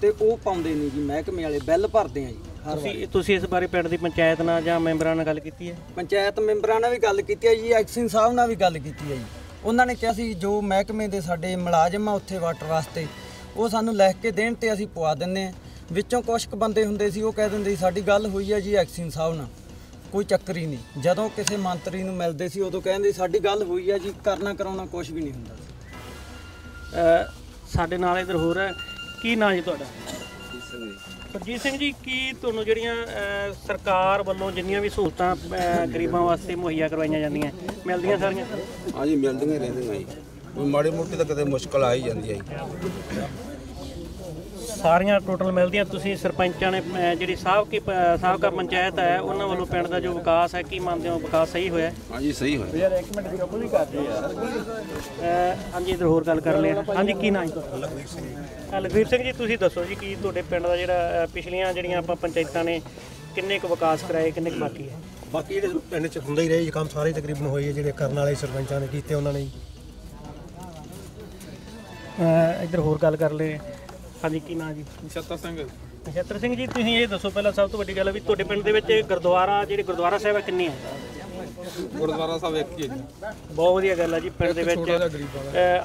ਤੇ ਉਹ ਪਾਉਂਦੇ ਨਹੀਂ ਜੀ ਮਹਿਕਮੇ ਵਾਲੇ ਬਿੱਲ ਭਰਦੇ ਆ ਜੀ ਤੁਸੀਂ ਤੁਸੀਂ ਇਸ ਬਾਰੇ ਪਿੰਡ ਦੀ ਪੰਚਾਇਤ ਨਾਲ ਜਾਂ ਮੈਂਬਰਾਂ ਨਾਲ ਗੱਲ ਕੀਤੀ ਹੈ? ਪੰਚਾਇਤ ਮੈਂਬਰਾਂ ਨਾਲ ਵੀ ਗੱਲ ਕੀਤੀ ਹੈ ਜੀ ਐਕਸਿਨ ਸਾਹਿਬ ਨਾਲ ਵੀ ਗੱਲ ਕੀਤੀ ਹੈ ਜੀ। ਉਹਨਾਂ ਨੇ ਕਿਹਾ ਸੀ ਜੋ ਮਹਿਕਮੇ ਦੇ ਸਾਡੇ ਮੁਲਾਜ਼ਮ ਆ ਉੱਥੇ ਵਾਟਰ ਵਾਸਤੇ ਉਹ ਸਾਨੂੰ ਲਿਖ ਕੇ ਦੇਣ ਤੇ ਅਸੀਂ ਪਵਾ ਦਿੰਨੇ ਆ ਵਿੱਚੋਂ ਕੁਝ ਕੁ ਬੰਦੇ ਹੁੰਦੇ ਸੀ ਉਹ ਕਹਿ ਦਿੰਦੇ ਸੀ ਸਾਡੀ ਗੱਲ ਹੋਈ ਹੈ ਜੀ ਐਕਸਿਨ ਸਾਹਿਬ ਨਾਲ। ਕੋਈ ਚੱਕਰ ਹੀ ਨਹੀਂ। ਜਦੋਂ ਕਿਸੇ ਮੰਤਰੀ ਨੂੰ ਮਿਲਦੇ ਸੀ ਉਦੋਂ ਕਹਿੰਦੇ ਸਾਡੀ ਗੱਲ ਹੋਈ ਹੈ ਜੀ ਕਰਨਾ ਕਰਾਉਣਾ ਕੁਝ ਵੀ ਨਹੀਂ ਹੁੰਦਾ ਸਾਡੇ ਨਾਲ ਇਧਰ ਹੋਰ ਹੈ। ਕੀ ਨਾਂ ਜੀ ਤੁਹਾਡਾ? ਸਰਜੀਤ ਸਿੰਘ ਜੀ। ਕੀ ਤੁਹਾਨੂੰ ਜਿਹੜੀਆਂ ਸਰਕਾਰ ਵੱਲੋਂ ਜਿੰਨੀਆਂ ਵੀ ਸਹੂਲਤਾਂ ਗਰੀਬਾਂ ਵਾਸਤੇ ਮੁਹੱਈਆ ਕਰਵਾਈਆਂ ਜਾਂਦੀਆਂ ਮਿਲਦੀਆਂ ਸਾਰੀਆਂ? ਹਾਂਜੀ ਮਿਲਦੀਆਂ ਹੀ ਰਹਿੰਦੀਆਂ ਜੀ। ਕੋਈ ਮਾੜੀ ਮੋਟੀ ਤਾਂ ਕਦੇ ਮੁਸ਼ਕਲ ਆ ਹੀ ਜਾਂਦੀ ਹੈ ਜੀ। ਸਾਰੀਆਂ ਟੋਟਲ ਮਿਲਦੀਆਂ। ਤੁਸੀਂ ਸਰਪੰਚਾਂ ਨੇ ਜਿਹੜੀ ਸਾਬਕੀ ਪ- ਸਾਬਕਾ ਪੰਚਾਇਤ ਹੈ ਉਹਨਾਂ ਵੱਲੋਂ ਪਿੰਡ ਦਾ ਜੋ ਵਿਕਾਸ ਹੈ ਕੀ ਮੰਨਦੇ ਹੋ? ਵਿਕਾਸ ਸਹੀ ਹੋਇਆ? ਹਾਂਜੀ ਸਹੀ ਹੋਇਆ। ਯਾਰ ਇੱਕ ਮਿੰਟ ਵੀ ਵੀ ਕਰਦੇ ਯਾਰ। ਹਾਂਜੀ ਇਧਰ ਹੋਰ ਗੱਲ ਕਰ ਲਿਆ ਹਾਂਜੀ ਕੀ ਨਾਂ ਹੈ ਤੁਹਾਡਾ ਲਖਵੀਰ ਸਿੰਘ ਲਖਵੀਰ ਸਿੰਘ ਜੀ ਤੁਸੀਂ ਦੱਸੋ ਜੀ ਕੀ ਤੁਹਾਡੇ ਪਿੰਡ ਦਾ ਜਿਹੜਾ ਪਿਛਲੀਆਂ ਜਿਹੜੀਆਂ ਆਪਾਂ ਪੰਚਾਇਤਾਂ ਨੇ ਕਿੰਨੇ ਕੁ ਵਿਕਾਸ ਕਰਾਏ ਕਿੰਨੇ ਕੁ ਬਾਕੀ ਹੈ? ਬਾਕੀ ਜਿਹੜੇ ਪਿੰਡ 'ਚ ਹੁੰਦਾ ਹੀ ਰਹੇ ਜੀ ਕੰਮ ਸਾਰੇ ਤਕਰੀਬਨ ਹੋਏ ਜਿਹੜੇ ਕਰਨ ਵਾਲੇ ਸਰਪੰਚਾਂ ਨੇ ਕੀਤੇ ਉਹਨਾਂ ਨੇ ਇੱਧਰ ਹੋਰ ਗੱਲ ਕਰ ਲਏ ਹਾਂਜੀ ਕੀ ਨਾਂ ਜੀ? ਨਛੱਤਰ ਸਿੰਘ। ਨਛੱਤਰ ਸਿੰਘ ਜੀ ਤੁਸੀਂ ਇਹ ਦੱਸੋ ਪਹਿਲਾਂ ਸਭ ਤੋਂ ਵੱਡੀ ਗੱਲ ਹੈ ਵੀ ਤੁਹਾਡੇ ਪਿੰਡ ਦੇ ਵਿੱਚ ਗੁਰਦੁਆਰਾ ਜਿਹੜੇ ਗੁਰਦੁਆਰਾ ਸਾਹਿਬ ਹੈ ਕਿੰਨੇ ਹੈ ਗੁਰਦੁਆਰਾ ਸਾਹਿਬ ਇੱਕ ਹੀ ਹੈ ਜੀ। ਬਹੁਤ ਵਧੀਆ ਗੱਲ ਹੈ ਜੀ ਪਿੰਡ ਦੇ ਵਿੱਚ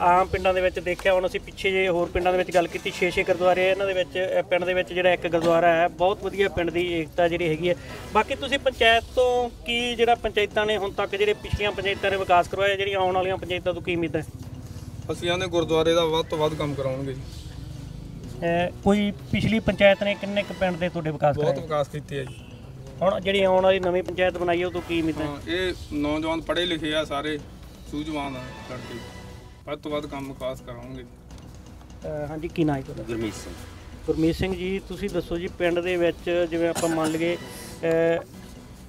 ਆਮ ਪਿੰਡਾਂ ਦੇ ਵਿੱਚ ਦੇਖਿਆ ਹੁਣ ਅਸੀਂ ਪਿੱਛੇ ਜੇ ਹੋਰ ਪਿੰਡਾਂ ਦੇ ਵਿੱਚ ਗੱਲ ਕੀਤੀ 6-6 ਗੁਰਦੁਆਰੇ ਆ, ਇਹਨਾਂ ਦੇ ਵਿੱਚ ਪਿੰਡ ਦੇ ਵਿੱਚ ਜਿਹੜਾ ਇੱਕ ਗੁਰਦੁਆਰਾ ਹੈ ਬਹੁਤ ਵਧੀਆ ਪਿੰਡ ਦੀ ਏਕਤਾ ਜਿਹੜੀ ਹੈਗੀ ਹੈ। ਬਾਕੀ ਤੁਸੀਂ ਪੰਚਾਇਤ ਤੋਂ ਕੀ ਜਿਹੜਾ ਪੰਚਾਇਤਾਂ ਨੇ ਹੁਣ ਤੱਕ ਜਿਹੜੇ ਪਿਛਲੀਆਂ ਪੰਚਾਇਤਾਂ ਨੇ ਵਿਕਾਸ ਕਰਵਾਇਆ ਜਿਹੜੀਆਂ ਆਉਣ ਵਾਲੀਆਂ ਪੰਚਾਇਤਾਂ ਤੋਂ ਕੀ ਉਮੀਦ ਹੈ? ਅਸੀਂ ਆਨੇ ਗੁਰਦੁਆਰੇ ਦਾ ਵੱਧ ਤੋਂ ਵੱਧ ਕੰਮ ਕਰਾਉਣਗੇ ਜੀ। ਕੋਈ ਪਿਛਲੀ ਪੰਚਾਇਤ ਨੇ ਕਿੰਨੇ ਕੁ ਪਿੰਡ ਦੇ ਤੁਹਾਡੇ ਵਿਕਾਸ ਬਹੁਤ ਕਰਾਏ? ਵਿਕਾਸ ਕੀਤੇ ਆ ਜੀ। ਹੁਣ ਜਿਹੜੀ ਆਉਣ ਵਾਲੀ ਨਵੀਂ ਪੰਚਾਇਤ ਬਣਾਈ ਹੈ ਉਹ ਤੋਂ ਕੀ ਉਮੀਦ ਹੈ? ਹਾਂ ਇਹ ਨੌਜਵਾਨ ਪੜ੍ਹੇ ਲਿਖੇ ਆ ਸਾਰੇ ਸੂਝਵਾਨ ਆ ਕਰਕੇ ਵੱਧ ਤੋਂ ਵੱਧ ਕੰਮ ਵਿਕਾਸ ਅਹ, ਹਾਂਜੀ ਕੀ ਨਾਂ ਹੈ ਤੁਹਾਡਾ? ਗੁਰਮੀਤ ਸਿੰਘ। ਗੁਰਮੀਤ ਸਿੰਘ ਜੀ ਤੁਸੀਂ ਦੱਸੋ ਜੀ ਪਿੰਡ ਦੇ ਵਿੱਚ ਜਿਵੇਂ ਆਪਾਂ ਮੰਨ ਲਈਏ ਅਹ,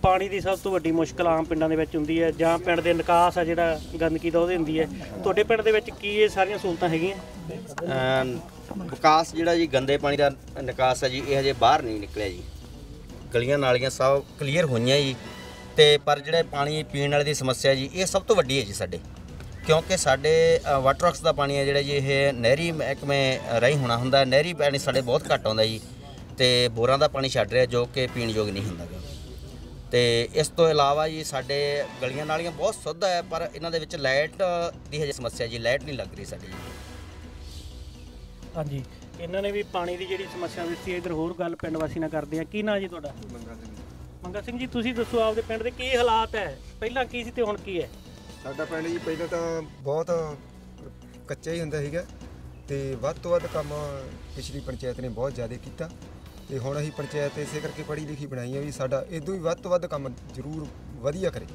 ਪਾਣੀ ਦੀ ਸਭ ਤੋਂ ਵੱਡੀ ਮੁਸ਼ਕਲ ਆਮ ਪਿੰਡਾਂ ਦੇ ਵਿੱਚ ਹੁੰਦੀ ਹੈ ਜਾਂ ਪਿੰਡ ਦੇ ਨਿਕਾਸ ਆ ਜਿਹੜਾ ਗੰਦਗੀ ਦਾ ਉਹਦੇ ਹੁੰਦੀ ਹੈ। ਤੁਹਾਡੇ ਪਿੰਡ ਦੇ ਵਿੱਚ ਕੀ ਇਹ ਸਾਰੀਆਂ ਸਹੂਲਤਾਂ ਹੈਗੀਆਂ? ਅਮ ਵਿਕਾਸ ਜਿਹੜਾ ਜੀ, ਗੰਦੇ ਪਾਣੀ ਦਾ ਨਿਕਾਸ ਹੈ ਜੀ, ਇਹ ਹਜੇ ਬਾਹਰ ਨਹੀਂ ਨਿਕਲਿਆ ਜੀ। ਗਲੀਆਂ ਨਾਲੀਆਂ ਸਭ ਕਲੀਅਰ ਹੋਈਆਂ ਜੀ। ਤੇ ਪਰ ਜਿਹੜੇ ਪਾਣੀ ਪੀਣ ਵਾਲੇ ਦੀ ਸਮੱਸਿਆ ਜੀ, ਇਹ ਸਭ ਤੋਂ ਵੱਡੀ ਹੈ ਜੀ ਸਾਡੇ। ਕਿਉਂਕਿ ਸਾਡੇ ਵਾਟਰ ਵਰਕਸ ਦਾ ਪਾਣੀ ਹੈ ਜਿਹੜਾ ਜੀ, ਇਹ ਨਹਿਰੀ ਮਹਿਕਮੇ ਰਾਹੀਂ ਹੋਣਾ ਹੁੰਦਾ ਨਹਿਰੀ ਪਾਣੀ ਸਾਡੇ ਬਹੁਤ ਘੱਟ ਆਉਂਦਾ ਜੀ। ਤੇ ਬੋਰਾਂ ਦਾ ਪਾਣੀ ਛੱਡ ਰਿਹਾ ਜੋ ਕਿ ਪੀਣ ਯੋਗ ਨਹੀਂ ਹੁੰਦਾ ਗਾ। ਤੇ ਇਸ ਤੋਂ ਇਲਾਵਾ ਜੀ, ਸਾਡੇ ਗਲੀਆਂ ਨਾਲੀਆਂ ਬਹੁਤ ਸੁੱਧ ਹੈ, ਪਰ ਇਹਨਾਂ ਦੇ ਵਿੱਚ ਲਾਈਟ ਦੀ ਹਜੇ ਸਮੱਸਿਆ ਜੀ ਲਾਈਟ ਨਹੀਂ ਲੱਗ ਰਹੀ ਸਾਡੀ ਜੀ। ਹਾਂਜੀ। ਇਹਨਾਂ ਨੇ ਵੀ ਪਾਣੀ ਦੀ ਜਿਹੜੀ ਸਮੱਸਿਆ ਦਿੱਤੀ ਹੈ ਇਧਰ ਹੋਰ ਗੱਲ ਪਿੰਡ ਵਾਸੀ ਨਾਲ ਕਰਦੇ ਆ ਕੀ ਨਾਂ ਜੀ ਤੁਹਾਡਾ? ਮੰਗਾ ਸਿੰਘ ਜੀ। ਤੁਸੀਂ ਦੱਸੋ ਆਪਦੇ ਪਿੰਡ ਦੇ ਕੀ ਹਾਲਾਤ ਹੈ? ਪਹਿਲਾਂ ਕੀ ਸੀ ਤੇ ਹੁਣ ਕੀ ਹੈ? ਸਾਡਾ ਪਿੰਡ ਜੀ ਪਹਿਲਾਂ ਤਾਂ ਬਹੁਤ ਕੱਚਾ ਹੀ ਹੁੰਦਾ ਸੀਗਾ ਤੇ ਵੱਧ ਤੋਂ ਵੱਧ ਕੰਮ ਪਿਛਲੀ ਪੰਚਾਇਤ ਨੇ ਬਹੁਤ ਜ਼ਿਆਦਾ ਕੀਤਾ ਤੇ ਹੁਣ ਅਸੀਂ ਪੰਚਾਇਤ ਇਸੇ ਕਰਕੇ ਪੜ੍ਹੀ ਲਿਖੀ ਬਣਾਈ ਹੈ ਵੀ ਸਾਡਾ ਇਦੋਂ ਵੀ ਵੱਧ ਤੋਂ ਵੱਧ ਕੰਮ ਜ਼ਰੂਰ ਵਧੀਆ ਕਰੇ।